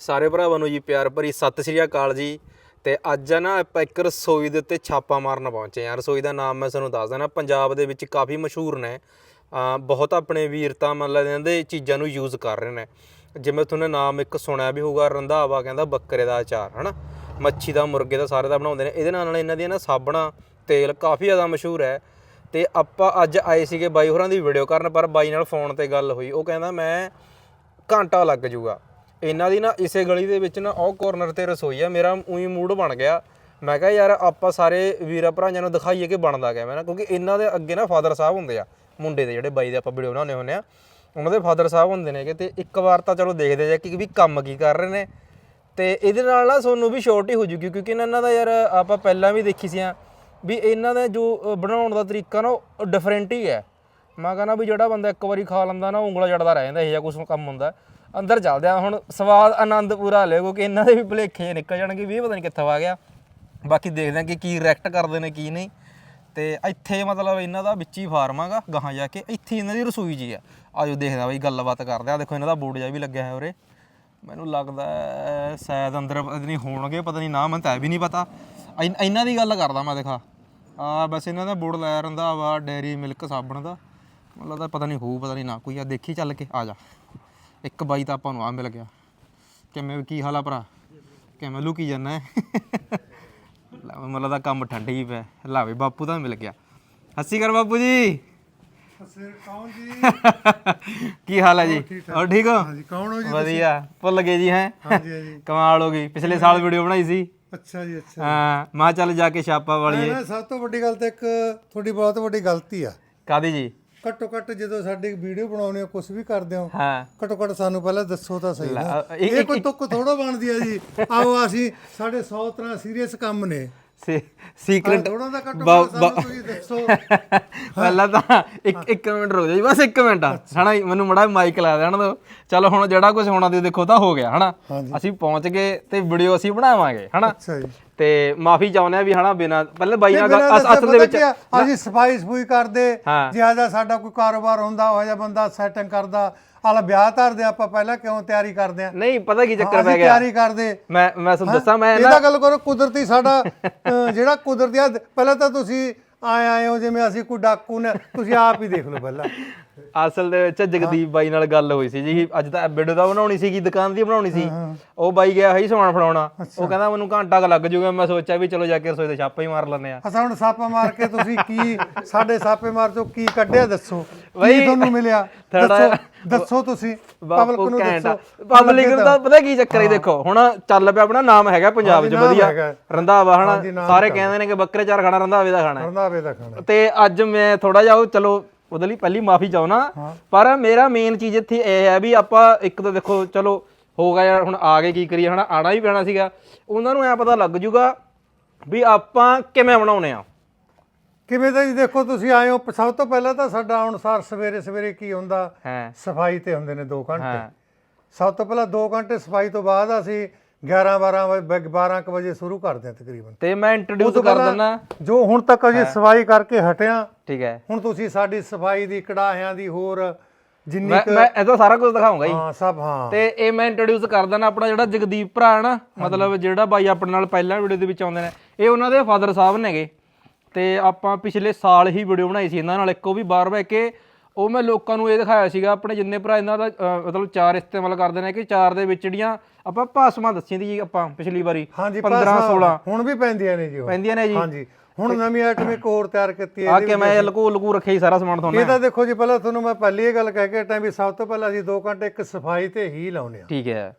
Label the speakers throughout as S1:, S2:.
S1: ਸਾਰੇ ਭਰਾਵਾਂ ਨੂੰ ਜੀ ਪਿਆਰ ਭਰੀ ਸਤਿ ਸ਼੍ਰੀ ਅਕਾਲ ਜੀ। ਤੇ ਅੱਜ ਨਾ ਆਪਾਂ ਇੱਕ ਰਸੋਈ ਦੇ ਉੱਤੇ ਛਾਪਾ ਮਾਰਨ ਪਹੁੰਚੇ ਹਾਂ। ਰਸੋਈ ਦਾ ਨਾਮ ਮੈਂ ਤੁਹਾਨੂੰ ਦੱਸ ਦਿੰਦਾ ਪੰਜਾਬ ਦੇ ਵਿੱਚ ਕਾਫੀ ਮਸ਼ਹੂਰ ਨੇ। ਬਹੁਤ ਆਪਣੇ ਵੀਰਤਾ ਮਤਲਬ ਇਹਨਾਂ ਦੇ ਚੀਜ਼ਾਂ ਨੂੰ ਯੂਜ਼ ਕਰ ਰਹੇ ਨੇ। ਜਿਵੇਂ ਤੁਹਾਨੂੰ ਨਾਮ ਇੱਕ ਸੁਣਿਆ ਵੀ ਹੋਊਗਾ, ਰੰਧਾਵਾ ਕਹਿੰਦਾ ਬੱਕਰੇ ਦਾ ਅਚਾਰ ਹਨਾ? ਮੱਛੀ ਦਾ, ਮੁਰਗੇ ਦਾ ਸਾਰੇ ਦਾ ਬਣਾਉਂਦੇ ਨੇ। ਇਹਦੇ ਨਾਲ ਨਾਲ ਇਹਨਾਂ ਦੀਆਂ ਨਾ ਸਾਬਣਾ, ਤੇਲ ਕਾਫੀ ਜ਼ਿਆਦਾ ਮਸ਼ਹੂਰ ਹੈ। ਤੇ ਆਪਾਂ ਅੱਜ ਆਏ ਸੀਗੇ ਬਾਈ ਹੋਰਾਂ ਦੀ ਵੀਡੀਓ ਕਰਨ, ਪਰ ਬਾਈ ਨਾਲ ਫੋਨ ਤੇ ਗੱਲ ਹੋਈ। ਉਹ ਕਹਿੰਦਾ ਮੈਂ ਘੰਟਾ ਲੱਗ ਜਾਊਗਾ ਇਹਨਾਂ ਦੀ ਨਾ ਇਸੇ ਗਲੀ ਦੇ ਵਿੱਚ ਨਾ ਉਹ ਕੋਰਨਰ ਤੇ ਰਸੋਈ ਆ, ਮੇਰਾ ਉਹੀ ਮੂਡ ਬਣ ਗਿਆ। ਮੈਂ ਕਿਹਾ ਯਾਰ ਆਪਾਂ ਸਾਰੇ ਵੀਰਾਂ ਭਰਾਵਾਂ ਨੂੰ ਦਿਖਾਈਏ ਕਿ ਬਣਦਾ ਕਿਵੇਂ ਨਾ, ਕਿਉਂਕਿ ਇਹਨਾਂ ਦੇ ਅੱਗੇ ਨਾ ਫਾਦਰ ਸਾਹਿਬ ਹੁੰਦੇ ਆ, ਮੁੰਡੇ ਦੇ ਜਿਹੜੇ ਬਾਈ ਦੇ ਆਪਾਂ ਵੀਡੀਓ ਬਣਾਉਂਦੇ ਹੁੰਦੇ ਆ, ਉਹਨਾਂ ਦੇ ਫਾਦਰ ਸਾਹਿਬ ਹੁੰਦੇ ਨੇ ਤੇ ਇੱਕ ਵਾਰ ਤਾਂ ਚਲੋ ਦੇਖਦੇ ਜਾ ਕਿ ਵੀ ਕੰਮ ਕੀ ਕਰ ਰਹੇ ਨੇ। ਤੇ ਇਹਦੇ ਨਾਲ ਨਾ ਤੁਹਾਨੂੰ ਵੀ ਸ਼ੋਰਟ ਹੀ ਹੋ ਜੂਗੀ, ਕਿਉਂਕਿ ਇਹਨਾਂ ਦਾ ਯਾਰ ਆਪਾਂ ਪਹਿਲਾਂ ਵੀ ਦੇਖੀ ਸੀ ਵੀ ਇਹਨਾਂ ਦਾ ਜੋ ਬਣਾਉਣ ਦਾ ਤਰੀਕਾ ਨਾ ਉਹ ਡਿਫਰੈਂਟ ਹੀ ਹੈ। ਮੈਂ ਕਹਿੰਦਾ ਵੀ ਜਿਹੜਾ ਬੰਦਾ ਇੱਕ ਵਾਰੀ ਖਾ ਲੈਂਦਾ ਨਾ, ਉਂਗਲਾ ਜੜਦਾ ਰਹਿ ਜਾਂਦਾ, ਇਹ ਜਿਹਾ ਕੁਝ ਕੰਮ ਹੁੰਦਾ। ਅੰਦਰ ਚੱਲਦੇ ਆ। ਹੁਣ ਸਵਾਦ ਆਨੰਦ ਪੂਰਾ ਲੈ ਕਿਉਂਕਿ ਇਹਨਾਂ ਦੇ ਵੀ ਭੁਲੇਖੇ ਜਿਹੇ ਨਿਕਲ ਜਾਣਗੇ ਵੀ ਇਹ ਪਤਾ ਨਹੀਂ ਕਿੱਥੋਂ ਆ ਗਿਆ। ਬਾਕੀ ਦੇਖਦੇ ਆ ਕਿ ਕੀ ਰਿਐਕਟ ਕਰਦੇ ਨੇ, ਕੀ ਨਹੀਂ। ਤੇ ਇੱਥੇ ਮਤਲਬ ਇਹਨਾਂ ਦਾ ਵਿੱਚ ਹੀ ਫਾਰਮ ਹੈਗਾ ਗਾਹਾਂ ਜਾ ਕੇ। ਇੱਥੇ ਇਹਨਾਂ ਦੀ ਰਸੋਈ ਜੀ ਆ। ਆਜੋ ਦੇਖਦਾ ਬਈ, ਗੱਲਬਾਤ ਕਰਦੇ ਆ। ਦੇਖੋ ਇਹਨਾਂ ਦਾ ਬੋਰਡ ਜਿਹਾ ਵੀ ਲੱਗਿਆ ਹੈ ਉਰੇ। ਮੈਨੂੰ ਲੱਗਦਾ ਸ਼ਾਇਦ ਅੰਦਰ ਪਤਾ ਨਹੀਂ ਹੋਣਗੇ, ਪਤਾ ਨਹੀਂ ਨਾ, ਮੈਨੂੰ ਤਾਂ ਇਹ ਵੀ ਨਹੀਂ ਪਤਾ। ਇਨ- ਇਹਨਾਂ ਦੀ ਗੱਲ ਕਰਦਾ ਮੈਂ, ਦੇਖਾ। ਆ ਬਸ ਇਹਨਾਂ ਦਾ ਬੋਰਡ ਲਾਇਆ ਰਹਿੰਦਾ ਵਾ ਡੈਰੀ ਮਿਲਕ ਸਾਬਣ ਦਾ। ਮੈਨੂੰ ਲੱਗਦਾ ਪਤਾ ਨਹੀਂ ਹੋਊ, ਪਤਾ ਨਹੀਂ ਨਾ ਕੋਈ ਆ। ਦੇਖੀ ਚੱਲ ਕੇ, ਆ ਜਾ। ਇੱਕ ਬਾਈ ਤਾਂ ਆਪਾਂ ਨੂੰ ਆ ਮਿਲ ਗਿਆ। ਕਿਵੇਂ ਕੀ ਹਾਲ ਆ ਭਰਾ? ਕਿਵੇਂ ਲੁਕੀ ਲੈ ਮੈਨੂੰ ਲੱਗਦਾ ਕੰਮ ਠੰਡੇ ਹੀ ਪਿਆ। ਲਾਵੇ ਬਾਪੂ ਤਾਂ ਮਿਲ ਗਿਆ। ਹੱਸੀ ਕਰ ਬਾਪੂ ਜੀ।
S2: ਸਰ ਕੌਣ ਜੀ?
S1: ਕੀ ਹਾਲ ਹੈ ਜੀ? ਹੋਰ ਠੀਕ ਹੋ?
S2: ਹਾਂਜੀ ਕੌਣ ਹੋ ਜੀ
S1: ਵਧੀਆ। ਭੁੱਲ ਗਏ ਜੀ ਹੈ?
S2: ਹਾਂਜੀ ਹਾਂਜੀ।
S1: ਕਮਾਲ ਹੋ ਗਈ। ਪਿਛਲੇ ਸਾਲ ਵੀਡੀਓ ਬਣਾਈ ਸੀ।
S2: ਅੱਛਾ ਜੀ ਅੱਛਾ।
S1: ਹਾਂ ਮਾਂ ਚੱਲ ਜਾ ਕੇ ਛਾਪਾ ਵਾਲੀਏ।
S2: ਸਭ ਤੋਂ ਵੱਡੀ ਗੱਲ ਤਾਂ ਇੱਕ ਤੁਹਾਡੀ ਬਹੁਤ ਵੱਡੀ ਗਲਤੀ ਆ।
S1: ਕਾਦੀ ਜੀ?
S2: ਘੱਟੋ ਘੱਟ ਜਦੋਂ ਸਾਡੀ ਵੀਡੀਓ ਬਣਾਉਣੀ ਹੋ ਕੁਝ ਵੀ ਕਰਦੇ ਹੋ
S1: ਹਾਂ।
S2: ਘੱਟੋ ਘੱਟ ਸਾਨੂੰ ਪਹਿਲਾਂ ਦੱਸੋ ਤਾਂ ਸਹੀ ਨਾ। ਇਹ ਕੋਈ ਤੁੱਕ ਥੋੜਾ ਬਣਦੀ ਆ ਜੀ। ਆਓ ਅਸੀਂ ਸਾਡੇ 100 ਤਰ੍ਹਾਂ ਸੀਰੀਅਸ ਕੰਮ ਨੇ।
S1: ਸੀਕ੍ਰੇਟ
S2: ਥੋੜਾ ਦਾ ਘੱਟੋ ਘੱਟ ਸਾਨੂੰ ਤੁਸੀਂ ਦੱਸੋ।
S1: ਪਹਿਲਾਂ ਤਾਂ ਇੱਕ ਇੱਕ ਮਿੰਟ ਰੁਕ ਜਾਓ ਜੀ ਬਸ ਇੱਕ ਮਿੰਟ। ਜੀ, ਮੈਨੂੰ ਮੜਾ ਮਾਈਕ ਲਾ ਦੇਣ ਦਿਓ। ਚਲੋ ਹੁਣ ਜਿਹੜਾ ਕੁਝ ਹੋਣਾ ਤੇ ਦੇਖੋ ਤਾਂ ਹੋ ਗਿਆ ਹਨਾ।
S2: ਹਾਂਜੀ।
S1: ਅਸੀਂ ਪਹੁੰਚ ਗਏ ਤੇ ਵੀਡੀਓ ਅਸੀਂ ਬਣਾਵਾਂਗੇ
S2: ਅੱਛਾ ਜੀ।
S1: ਤੇ ਮਾਫੀ ਚਾਹੁੰਦੇ ਆ ਵੀ ਹਨਾ ਬਿਨਾ ਪਹਿਲੇ ਬਾਈ ਨਾਲ ਗੱਲ- ਅਸ- ਅਸਲ ਦੇ ਵਿੱਚ
S2: ਅਸੀਂ ਸਫ਼ਾਈ ਸਫੂਈ ਕਰਦੇ
S1: ਹਾਂ।
S2: ਜਿਹਾ ਜਿਹਾ ਸਾਡਾ ਕੋਈ ਕਾਰੋਬਾਰ ਹੁੰਦਾ ਉਹ ਜਿਹਾ ਬੰਦਾ ਸੈਟਿੰਗ ਕਰਦਾ ਆਲਾ ਵਿਆਹ ਧਰਦੇ ਆਪਾਂ ਪਹਿਲਾਂ ਕਿਉਂ ਤਿਆਰੀ ਕਰਦੇ ਆ?
S1: ਨਹੀਂ ਪਤਾ ਕੀ ਚੱਕਰ ਪੈ
S2: ਅਸੀਂ
S1: ਗਿਆ।
S2: ਤਿਆਰੀ ਕਰਦੇ।
S1: ਮੈਂ ਮੈਂ ਤੁਹਾਨੂੰ ਦੱਸਾਂ ਮੈਂ
S2: ਇਹ ਤਾਂ ਗੱਲ ਕਰੋ ਕੁਦਰਤੀ ਸਾਡਾ ਜਿਹੜਾ ਕੁਦਰਤੀ ਆ ਪਹਿਲਾਂ ਤਾਂ ਤੁਸੀਂ ਆਏ ਆਏ ਹੋ ਜਿਵੇਂ ਅਸੀਂ ਕੋਈ ਡਾਕੂ ਨੇ ਤੁਸੀਂ ਆਪ ਹੀ ਦੇਖ ਲਓ ਪਹਿਲਾਂ।
S1: ਅਸਲ ਦੇ ਵਿੱਚ ਜਗਦੀਪ ਬਾਈ ਨਾਲ ਗੱਲ ਹੋਈ ਸੀ ਜੀ। ਅੱਜ ਤਾਂ ਵੀਡੀਓ ਦਾ ਬਣਾਉਣੀ ਸੀਗੀ ਦੁਕਾਨ ਦੀ ਬਣਾਉਣੀ ਸੀ। ਉਹ ਬਾਈ ਗਿਆ ਸੀ ਸਮਾਨ ਫੜਾਉਣਾ। ਉਹ ਕਹਿੰਦਾ ਮੈਨੂੰ ਘੰਟਾ ਕੁ ਲੱਗ ਜਾਊਗਾ ਮੈਂ ਸੋਚਿਆ ਵੀ ਚਲੋ ਜਾ ਕੇ ਰਸੋਈ ਦੇ ਛਾਪਾ ਹੀ ਮਾਰ ਲੈਂਦੇ ਆ
S2: ਅਸਾਂ ਹੁਣ ਸਾਪਾ ਮਾਰ ਕੇ ਤੁਸੀਂ ਕੀ ਸਾਡੇ ਸਾਪੇ ਮਾਰ ਚੋਂ ਕੀ ਕੱਢਿਆ ਦੱਸੋ? ਕੀ ਤੁਹਾਨੂੰ ਮਿਲਿਆ? ਦੱਸੋ ਦੱਸੋ ਤੁਸੀਂ। ਪਬਲਿਕ ਨੂੰ ਦੱਸੋ।
S1: ਪਬਲਿਕ ਨੂੰ ਤਾਂ ਪਤਾ ਕੀ ਚੱਕਰ ਹੈ। ਦੇਖੋ ਹੁਣ ਚੱਲ ਪਿਆ ਆਪਣਾ ਨਾਮ ਹੈਗਾ ਪੰਜਾਬ 'ਚ ਵਧੀਆ। ਰੰਧਾਵਾ ਹਨਾ ਸਾਰੇ ਕਹਿੰਦੇ ਨੇ ਕਿ ਬੱਕਰੇ ਚਾਰ ਖਾਣਾ ਰੰਧਾਵੇ ਦਾ ਖਾਣਾ।
S2: ਰੰਧਾਵੇ ਦਾ ਖਾਣਾ
S1: ਤੇ ਅੱਜ ਮੈਂ ਥੋੜਾ ਜਿਹਾ ਉਹ ਚਲੋ ਉਹਦੇ ਲਈ ਪਹਿਲੀ ਮਾਫੀ ਚਾਹਣਾ ਪਰ ਮੇਰਾ ਮੇਨ ਚੀਜ਼ ਇੱਥੇ ਇਹ ਹੈ ਵੀ ਆਪਾਂ ਇੱਕ ਤਾਂ ਦੇਖੋ ਚਲੋ ਹੋ ਗਿਆ ਯਾਰ ਹੁਣ ਆ ਗਏ ਕੀ ਕਰੀਏ ਹਨਾ ਆਣਾ ਹੀ ਪੈਣਾ ਸੀਗਾ। ਉਹਨਾਂ ਨੂੰ ਐ ਪਤਾ ਲੱਗ ਜੂਗਾ ਵੀ ਆਪਾਂ ਕਿਵੇਂ ਬਣਾਉਨੇ ਆ।
S2: ਕਿਵੇਂ ਤਾਂ ਜੀ? ਦੇਖੋ ਤੁਸੀਂ ਆਏ ਹੋ ਸਭ ਤੋਂ ਪਹਿਲਾਂ ਤਾਂ ਸਾਡਾ ਅਨੁਸਾਰ ਸਵੇਰੇ ਸਵੇਰੇ ਕੀ ਹੁੰਦਾ?
S1: ਹਾਂ।
S2: ਸਫ਼ਾਈ ਤੇ ਹੁੰਦੇ ਨੇ 2 ਘੰਟੇ।
S1: ਹਾਂ।
S2: ਸਭ ਤੋਂ ਪਹਿਲਾਂ 2 ਘੰਟੇ ਸਫ਼ਾਈ ਤੋਂ ਬਾਅਦ ਅਸੀਂ 11 12 ਵਜੇ 12 ਕੁ ਵਜੇ ਸ਼ੁਰੂ ਕਰਦੇ ਹਾਂ ਤਕਰੀਬਨ।
S1: ਤੇ ਮੈਂ ਇੰਟਰੋਡਿਊਸ
S2: ਤੋਂ
S1: ਕਰ
S2: ਪਹਿਲਾਂ
S1: ਦਿੰਦਾ।
S2: ਜੋ ਹੁਣ ਤੱਕ ਅਸੀਂ ਸਫ਼ਾਈ ਕਰਕੇ ਹਟਿਆ
S1: ਠੀਕ ਹੈ।
S2: ਹੁਣ ਤੁਸੀਂ ਸਾਡੀ ਸਫ਼ਾਈ ਦੀ ਕੜਾਹਿਆਂ ਦੀ ਹੋਰ ਜਿੰਨੀ
S1: ਮੈਂ
S2: ਕੁ
S1: ਮੈਂ ਇਹਦਾ ਸਾਰਾ ਕੁਝ ਦਿਖਾਉਂਗਾ ਜੀ।
S2: ਹਾਂ ਸਭ ਹਾਂ।
S1: ਤੇ ਇਹ ਮੈਂ ਇੰਟਰੋਡਿਊਸ ਕਰ ਦਿੰਦਾ ਆਪਣਾ ਜਿਹੜਾ ਜਗਦੀਪ ਭਰਾ ਹੈ ਨਾ ਮਤਲਬ ਜਿਹੜਾ ਬਾਈ ਆਪਣੇ ਨਾਲ ਪਹਿਲਾਂ ਵੀਡੀਓ ਦੇ ਵਿੱਚ ਆਉਂਦੇ ਨੇ। ਇਹ ਉਹਨਾਂ ਦੇ ਫਾਦਰ ਸਾਹਿਬ ਨੇਗੇ। ਤੇ ਆਪਾਂ ਪਿਛਲੇ ਸਾਲ ਹੀ ਵੀਡੀਓ ਬਣਾਈ ਸੀ ਇਹਨਾਂ ਨਾਲ। ਇੱਕੋ ਵੀ ਬਾਰ ਬੈ ਕੇ ਉਹ ਮੈਂ ਲੋਕਾਂ ਨੂੰ ਇਹ ਦਿਖਾਇਆ ਸੀਗਾ ਆਪਣੇ ਜਿੰਨੇ ਭਰਾ ਇਹਨਾਂ ਦਾ ਮਤਲਬ ਚਾਰ ਇਸਤੇਮਾਲ ਕਰਦੇ ਨੇ ਕਿ ਚਾਰ ਦੇ ਵਿੱਚ ਜਿਹੜੀਆਂ ਆਪਾਂ ਭਾਸਮਾਂ ਦੱਸੀਆਂ ਦੀ ਆਪਾਂ ਪਿਛਲੀ ਵਾਰੀ
S2: ਹਾਂਜੀ
S1: 15
S2: ਪਾਸ-
S1: 16
S2: ਹੁਣ ਵੀ ਪੈਂਦੀਆਂ ਨੇ ਜੀ ਉਹ।
S1: ਪੈਂਦੀਆਂ ਨੇ ਜੀ।
S2: ਹਾਂਜੀ। ਹੁਣ ਨਵੀਂ ਆਈਟਮ ਇੱਕ ਹੋਰ ਤਿਆਰ ਕੀਤੀ ਹੈ
S1: ਆ ਕੇ ਮੈਂ ਲਕੂ ਲਕੂ ਰੱਖਿਆ ਹੀ ਸਾਰਾ ਸਮਾਨ ਤੁਹਾਨੂੰ
S2: ਇਹ ਤਾਂ ਦੇਖੋ ਜੀ ਪਹਿਲਾਂ ਤੁਹਾਨੂੰ ਮੈਂ ਪਹਿਲੀ ਇਹ ਗੱਲ ਕਹਿ ਕੇ ਟਾਈਮ ਵੀ ਸਭ ਤੋਂ ਪਹਿਲਾਂ ਅਸੀਂ 2 ਘੰਟੇ ਇੱਕ ਸਫ਼ਾਈ ਤੇ ਹੀ ਲਾਉਨੇ ਆ
S1: ਠੀਕ ਹੈ।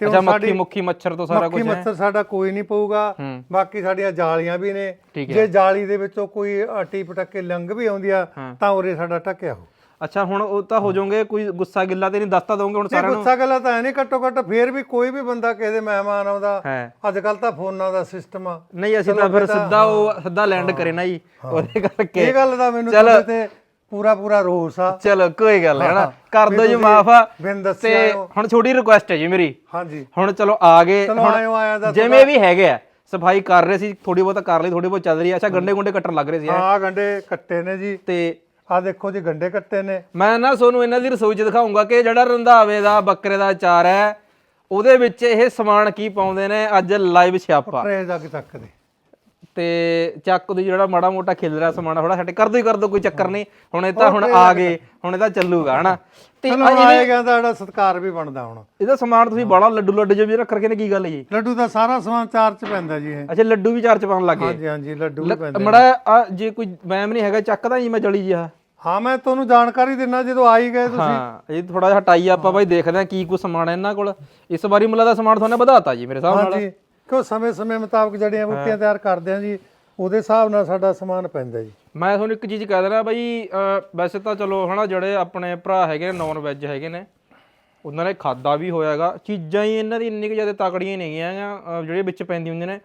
S2: ਤੇ
S1: ਅੱਛਾ ਮੱਖੀ
S2: ਸਾਡੀ
S1: ਮੁੱਖੀ ਮੱਛਰ ਤੋਂ ਸਾਰਾ
S2: ਮੱਖੀ
S1: ਕੁਝ ਹੈ।
S2: ਮੱਛਰ ਸਾਡਾ ਕੋਈ ਨਹੀਂ ਪਊਗਾ। ਬਾਕੀ ਸਾਡੀਆਂ ਜਾਲੀਆਂ ਵੀ ਨੇ। ਜੇ ਜਾਲੀ ਦੇ ਵਿੱਚੋਂ ਕੋਈ ਅਟੀ ਪਟਕੇ ਲੰਘ ਵੀ ਆਉਂਦੀ ਆ। ਤਾਂ ਉਰੇ ਸਾਡਾ ਟਕਿਆ ਹੋ
S1: ਅੱਛਾ ਹੁਣ ਉਹ ਤਾਂ ਹੋ ਜਾਓਗੇ ਕੋਈ ਗੁੱਸਾ ਗਿੱਲਾ ਤੇ ਨਹੀਂ ਦੱਸਤਾ ਦੋਗੇ ਹੁਣ ਸਾਰਿਆਂ ਨੂੰ?
S2: ਗੁੱਸਾ ਗੱਲਾਂ ਤਾਂ ਹੈ ਨਹੀਂ ਘੱਟੋ ਘੱਟ ਫੇਰ ਵੀ ਕੋਈ ਵੀ ਬੰਦਾ ਕਿਸੇ ਦੇ ਮਹਿਮਾਨ ਆਉਂਦਾ। ਅੱਜ ਕੱਲ ਤਾਂ ਫੋਨਾਂ ਦਾ ਸਿਸਟਮ ਆ।
S1: ਨਹੀਂ ਅਸੀਂ ਤਾਂ ਫਿਰ ਸਿੱਧਾ ਉਹ ਸਿੱਧਾ ਲੈਂਡ ਕਰੇ ਨਾ ਜੀ। ਉਹਦੇ ਕਰਕੇ
S2: ਇਹ ਗੱਲ ਦਾ ਮੈਨੂੰ ਤੇ ਪੂਰਾ ਪੂਰਾ ਰੋਸ ਆ।
S1: ਚਲੋ ਕੋਈ ਗੱਲ ਨਹੀਂ ਹਨਾ?
S2: ਹਾਂ,
S1: ਕਰ ਦੋ ਜੀ ਮਾਫ
S2: ਬਿਨ ਦੱਸਿਆ
S1: ਤੇ
S2: ਹੋ।
S1: ਹੁਣ ਛੋਟੀ ਰਿਕੁਐਸਟ ਹੈ ਜੀ ਮੇਰੀ।
S2: ਹਾਂਜੀ।
S1: ਹੁਣ ਚਲੋ ਆ ਗਏ
S2: ਚਲੋ
S1: ਹੁਣ
S2: ਆਇਓ ਆਇਆ ਦਾ
S1: ਜਿਵੇਂ ਵੀ ਹੈਗੇ ਆ ਸਫ਼ਾਈ ਕਰ ਰਹੇ ਸੀ ਥੋੜੀ ਬਹੁਤ ਕਰ ਲਈ ਥੋੜੀ ਬਹੁਤ ਚੱਲ ਰਹੀ ਆ। ਅੱਛਾ ਗੰਡੇ ਗੁੰਡੇ ਕੱਟਣ ਲੱਗ ਰਹੇ ਸੀ
S2: ਆ ਗੰਡੇ ਕੱਟੇ ਨੇ ਜੀ।
S1: ਤੇ
S2: ਆ ਦੇਖੋ ਜੀ ਗੰਡੇ ਕੱਟੇ ਨੇ।
S1: ਮੈਂ ਨਾ ਤੁਹਾਨੂੰ ਇਹਨਾਂ ਦੀ ਰਸੋਈ 'ਚ ਦਿਖਾਉਂਗਾ ਕਿ ਜਿਹੜਾ ਰੰਧਾਵੇ ਦਾ ਬੱਕਰੇ ਦਾ ਅਚਾਰ ਹੈ ਉਹਦੇ ਵਿੱਚ ਇਹ ਸਮਾਨ ਕੀ ਪਾਉਂਦੇ ਨੇ? ਅੱਜ ਲਾਈਵ ਛਾਪਾ
S2: ਟਰੇ ਜੱਗ ਚੱਕ ਦੇ।
S1: ਤੇ ਚੱਕ ਦੀ ਜਿਹੜਾ ਮਾੜਾ ਮੋਟਾ ਖਿਲ ਰਿਹਾ ਸਮਾਨ ਥੋੜਾ ਸਾਡੇ ਕਰ ਦੋ ਹੀ ਕਰ ਦੋ ਕੋਈ ਚੱਕਰ ਨਹੀਂ। ਹੁਣ ਇਹ ਤਾਂ ਹੁਣ ਆ ਗਏ ਹੁਣ ਇਹ ਤਾਂ ਚੱਲੂਗਾ ਹਨਾ? ਤੇ
S2: ਚਲੋ ਆਏਗਾ ਤਾਂ ਜਿਹੜਾ ਸਤਕਾਰ ਵੀ ਬਣਦਾ ਹੁਣ।
S1: ਇਹਦਾ ਸਮਾਨ ਤੁਸੀਂ ਬੜਾ ਲੱਡੂ ਲੱਡੂ ਜਿਹਾ ਵੀ ਰੱਖ ਰखे ਨੇ ਕੀ ਗੱਲ ਜੀ?
S2: ਲੱਡੂ ਦਾ ਸਾਰਾ ਸਮਾਨ ਚਾਰ ਚ ਪੈਂਦਾ ਜੀ ਇਹ।
S1: ਅੱਛਾ ਲੱਡੂ ਵੀ ਚਾਰ ਚ ਪਾਉਣ ਲੱਗੇ।
S2: ਹਾਂਜੀ ਹਾਂਜੀ ਲੱਡੂ ਵੀ ਪੈਂਦੇ
S1: ਮੜਾ ਆ ਜੇ ਕੋਈ ਵਹਿਮ ਨਹੀਂ ਹੈਗਾ ਚੱਕਦਾ ਜੀ ਮੈਂ ਜਲੀ ਜੀ ਆ
S2: ਹਾਂ ਮੈਂ ਤੁਹਾਨੂੰ ਜਾਣਕਾਰੀ ਦਿੰਨਾ ਜਦੋਂ ਆ ਹੀ ਗਏ ਤੁਸੀਂ।
S1: ਹਾਂ ਇਹ ਥੋੜਾ ਜਿਹਾ ਹਟਾਈ ਆਪਾਂ ਬਾਈ ਦੇਖਦੇ ਆ ਕੀ ਕੁ ਸਮਾਨ ਹੈ ਇਹਨਾਂ ਕੋਲ। ਇਸ ਵਾਰੀ ਮੁੱਲਾ ਦਾ ਸਮਾਨ ਤੁਹਾਨੂੰ ਵਧਾਤਾ ਜੀ ਮੇਰੇ ਹਿਸਾਬ ਨਾਲ।
S2: ਹਾਂਜੀ। ਕਿਉਂ ਸਮੇਂ ਸਮੇਂ ਮੁਤਾਬਕ ਜੜੀਆਂ ਬੂਟੀਆਂ ਤਿਆਰ ਕਰਦੇ ਆ ਜੀ ਉਹਦੇ ਹਿਸਾਬ ਨਾਲ ਸਾਡਾ ਸਮਾਨ ਪੈਂਦਾ ਜੀ।
S1: ਮੈਂ ਤੁਹਾਨੂੰ ਇੱਕ ਚੀਜ਼ ਕਹਿ ਦੇਣਾ ਬਾਈ ਵੈਸੇ ਤਾਂ ਚਲੋ ਹਨਾ ਜਿਹੜੇ ਆਪਣੇ ਭਰਾ ਹੈਗੇ ਨੇ ਨਾਨ ਵੈਜ ਹੈਗੇ ਨੇ ਉਹਨਾਂ ਨੇ ਖਾਦਾ ਵੀ ਹੋਇਆਗਾ। ਚੀਜ਼ਾਂ ਹੀ ਇਹਨਾਂ ਦੀ ਇੰਨੀ ਕੁ ਜ਼ਿਆਦਾ ਤਕੜੀਆਂ ਨਹੀਂ ਹੈਗੀਆਂ ਜਿਹੜੇ ਵਿੱਚ ਪੈਂਦੀ ਹੁੰਦੀਆਂ ਨੇ।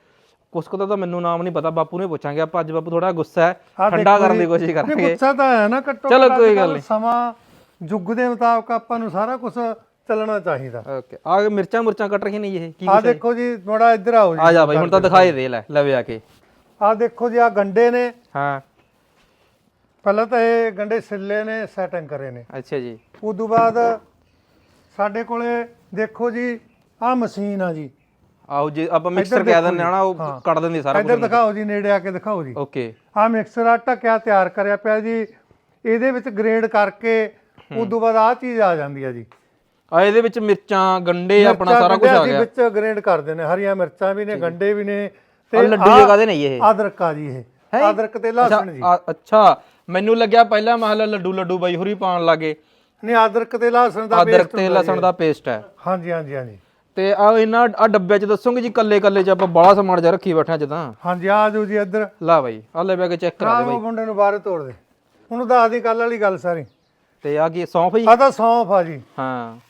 S1: ਕੁਛ ਕੁ ਤਾਂ ਮੈਨੂੰ ਨਾਮ ਨਹੀਂ ਪਤਾ ਬਾਪੂ ਨੇ ਪੁੱਛਾਂਗੇ ਆਪਾਂ ਅੱਜ ਬਾਪੂ ਥੋੜਾ ਗੁੱਸਾ ਹੈ ਠੰਡਾ ਕਰਨ ਦੀ ਕੋਸ਼ਿਸ਼ ਕਰਾਂਗੇ।
S2: ਗੁੱਸਾ ਤਾਂ ਹੈ ਨਾ ਕੱਟੋ
S1: ਚਲੋ
S2: ਘੱਟ
S1: ਕੋਈ ਗੱਲ ਨਹੀਂ।
S2: ਸਮਾਂ ਯੁੱਗ ਦੇ ਮੁਤਾਬਕ ਆਪਾਂ ਨੂੰ ਸਾਰਾ ਕੁਝ ਚੱਲਣਾ ਚਾਹੀਦਾ।
S1: ਓਕੇ ਆ ਮਿਰਚਾਂ ਮੁਰਚਾਂ ਕੱਟ ਰਹੀਆਂ ਨੇ ਇਹ ਕੀ
S2: ਆ ਦੇਖੋ ਜੀ ਥੋੜਾ ਇੱਧਰ ਆਓ ਜੀ।
S1: ਆ ਜਾ ਬਾਈ ਹੁਣ ਤਾਂ ਦਿਖਾਈ ਦੇ ਲੈ ਲਵੇ ਆ ਕੇ।
S2: ਆ ਦੇਖੋ ਜੀ ਆ ਗੰਡੇ ਨੇ।
S1: ਹਾਂ।
S2: ਪਹਿਲਾਂ ਤਾਂ ਇਹ ਗੰਡੇ ਸਿੱਲੇ ਨੇ ਸੈਟਿੰਗ ਕਰੇ ਨੇ।
S1: ਅੱਛਾ ਜੀ।
S2: ਉਦੋਂ ਬਾਅਦ ਸਾਡੇ ਕੋਲੇ ਦੇਖੋ ਜੀ ਆ ਮਸ਼ੀਨ ਆ ਜੀ।
S1: ਆਓ ਜੀ ਆਪਾਂ ਮਿਕਸਰ ਕਹਿ ਦਿੰਦੇ ਆ ਨਾ ਉਹ ਕੱਢ ਦਿੰਦੀ ਸਾਰਾ
S2: ਇੱਧਰ ਦਿਖਾਓ ਜੀ ਨੇੜੇ ਆ ਕੇ ਦਿਖਾਓ ਜੀ।
S1: ਓਕੇ
S2: ਆ ਮਿਕਸਰ ਆ ਢੱਕਿਆ ਤਿਆਰ ਕਰਿਆ ਪਿਆ ਜੀ। ਇਹਦੇ ਵਿੱਚ ਗ੍ਰੇਡ ਕਰਕੇ ਉਦੋਂ ਬਾਅਦ ਆ ਚੀਜ਼ ਆ ਜਾਂਦੀ ਆ ਜੀ।
S1: ਆ ਇਹਦੇ ਵਿੱਚ ਮਿਰਚਾਂ ਗੰਡੇ ਆਪਣਾ
S2: ਮਿਰਚਾਂ
S1: ਸਾਰਾ ਕੁਝ ਆ
S2: ਅਸੀਂ
S1: ਗਿਆ।
S2: ਵਿੱਚ ਗ੍ਰੇਡ ਕਰਦੇ ਨੇ ਹਰੀਆਂ ਮਿਰਚਾਂ ਵੀ ਨੇ ਗੰਡੇ ਵੀ ਨੇ
S1: ਆ ਲੱਡੂ ਜਗਾ ਦੇ ਨਹੀਂ ਇਹ।
S2: ਅਦਰਕ ਆ ਜੀ ਇਹ। ਅਦਰਕ ਤੇ ਲਸਣ ਜੀ।
S1: ਆ- ਅੱਛਾ ਮੈਨੂੰ ਲੱਗਿਆ ਪਹਿਲਾਂ ਮਹਲਾ ਲੱਡੂ ਲੱਡੂ ਬਾਈ ਹੋਰੀ ਪਾਣ ਲੱਗੇ।
S2: ਨਹੀਂ ਅਦਰਕ ਤੇ ਲਸਣ ਦਾ
S1: ਅਦਰਕ
S2: paste
S1: ਤੇ
S2: ਹੁੰਦਾ
S1: ਲਸਣ ਦਾ ਪੇਸਟ ਹੈ।
S2: ਹਾਂਜੀ ਹਾਂਜੀ ਹਾਂਜੀ।
S1: ਤੇ ਆ ਇਹਨਾਂ ਆ ਡੱਬਿਆਂ ਚ ਦੱਸੋਗੇ ਜੀ ਕੱਲੇ ਕੱਲੇ ਚ ਆਪਾਂ ਬੜਾ ਸਮਾਨ ਜਾ ਰੱਖੀ ਬੈਠਾ ਜਦਾਂ।
S2: ਹਾਂਜੀ ਆ ਜਾਓ ਜੀ ਇੱਧਰ।
S1: ਲਾ ਬਾਈ ਆ ਲੈ ਬੈ ਕੇ ਚੈੱਕ ਕਰਾ ਦੇ ਬਾਈ।
S2: ਉਹ ਮੁੰਡੇ ਨੂੰ ਬਾਹਰ ਤੋੜ ਦੇ। ਉਹਨੂੰ ਦੱਸ ਦੀ ਕੱਲ ਵਾਲੀ ਗੱਲ ਸਾਰੀ।
S1: ਤੇ ਆ ਕੀ ਸੌਂਫ ਜੀ?
S2: ਆ ਤਾਂ ਸੌਂਫ ਆ ਜੀ।
S1: ਹਾਂ।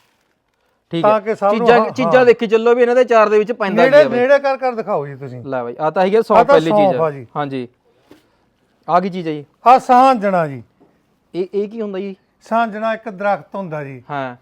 S1: ਠੀਕ ਹੈ।
S2: ਤਾਂ ਕਿ ਸਭ ਨੂੰ
S1: ਚੀਜ਼ਾਂ ਚੀਜ਼ਾਂ ਦੇਖੀ ਚੱਲੋ ਵੀ ਇਹਨਾਂ ਦੇ ਚਾਰ ਦੇ ਵਿੱਚ ਪੈਂਦਾ ਕੀ
S2: ਨੇੜੇ
S1: ਹੈ ਬਾਈ।
S2: ਨੇੜੇ ਕਰ ਕਰ ਦਿਖਾਓ ਜੀ ਤੁਸੀਂ।
S1: ਲੈ ਬਾਈ ਆ ਤਾਂ ਹੈਗੀ
S2: ਆਹ ਤਾਂ
S1: ਪਹਿਲੀ ਚੀਜ਼
S2: ਸੌਂਫ ਆ
S1: ਹੈ
S2: ਜੀ।
S1: ਹਾਂਜੀ। ਆ ਕੀ ਚੀਜ਼ ਹੈ ਜੀ?
S2: ਆ ਸਾਂਝਣਾ ਜੀ।
S1: ਇਹ ਇਹ ਕੀ ਹੁੰਦਾ ਜੀ?
S2: ਸਾਂਝਣਾ ਇੱਕ ਦਰਖਤ ਹੁੰਦਾ ਜੀ।
S1: ਹਾਂ।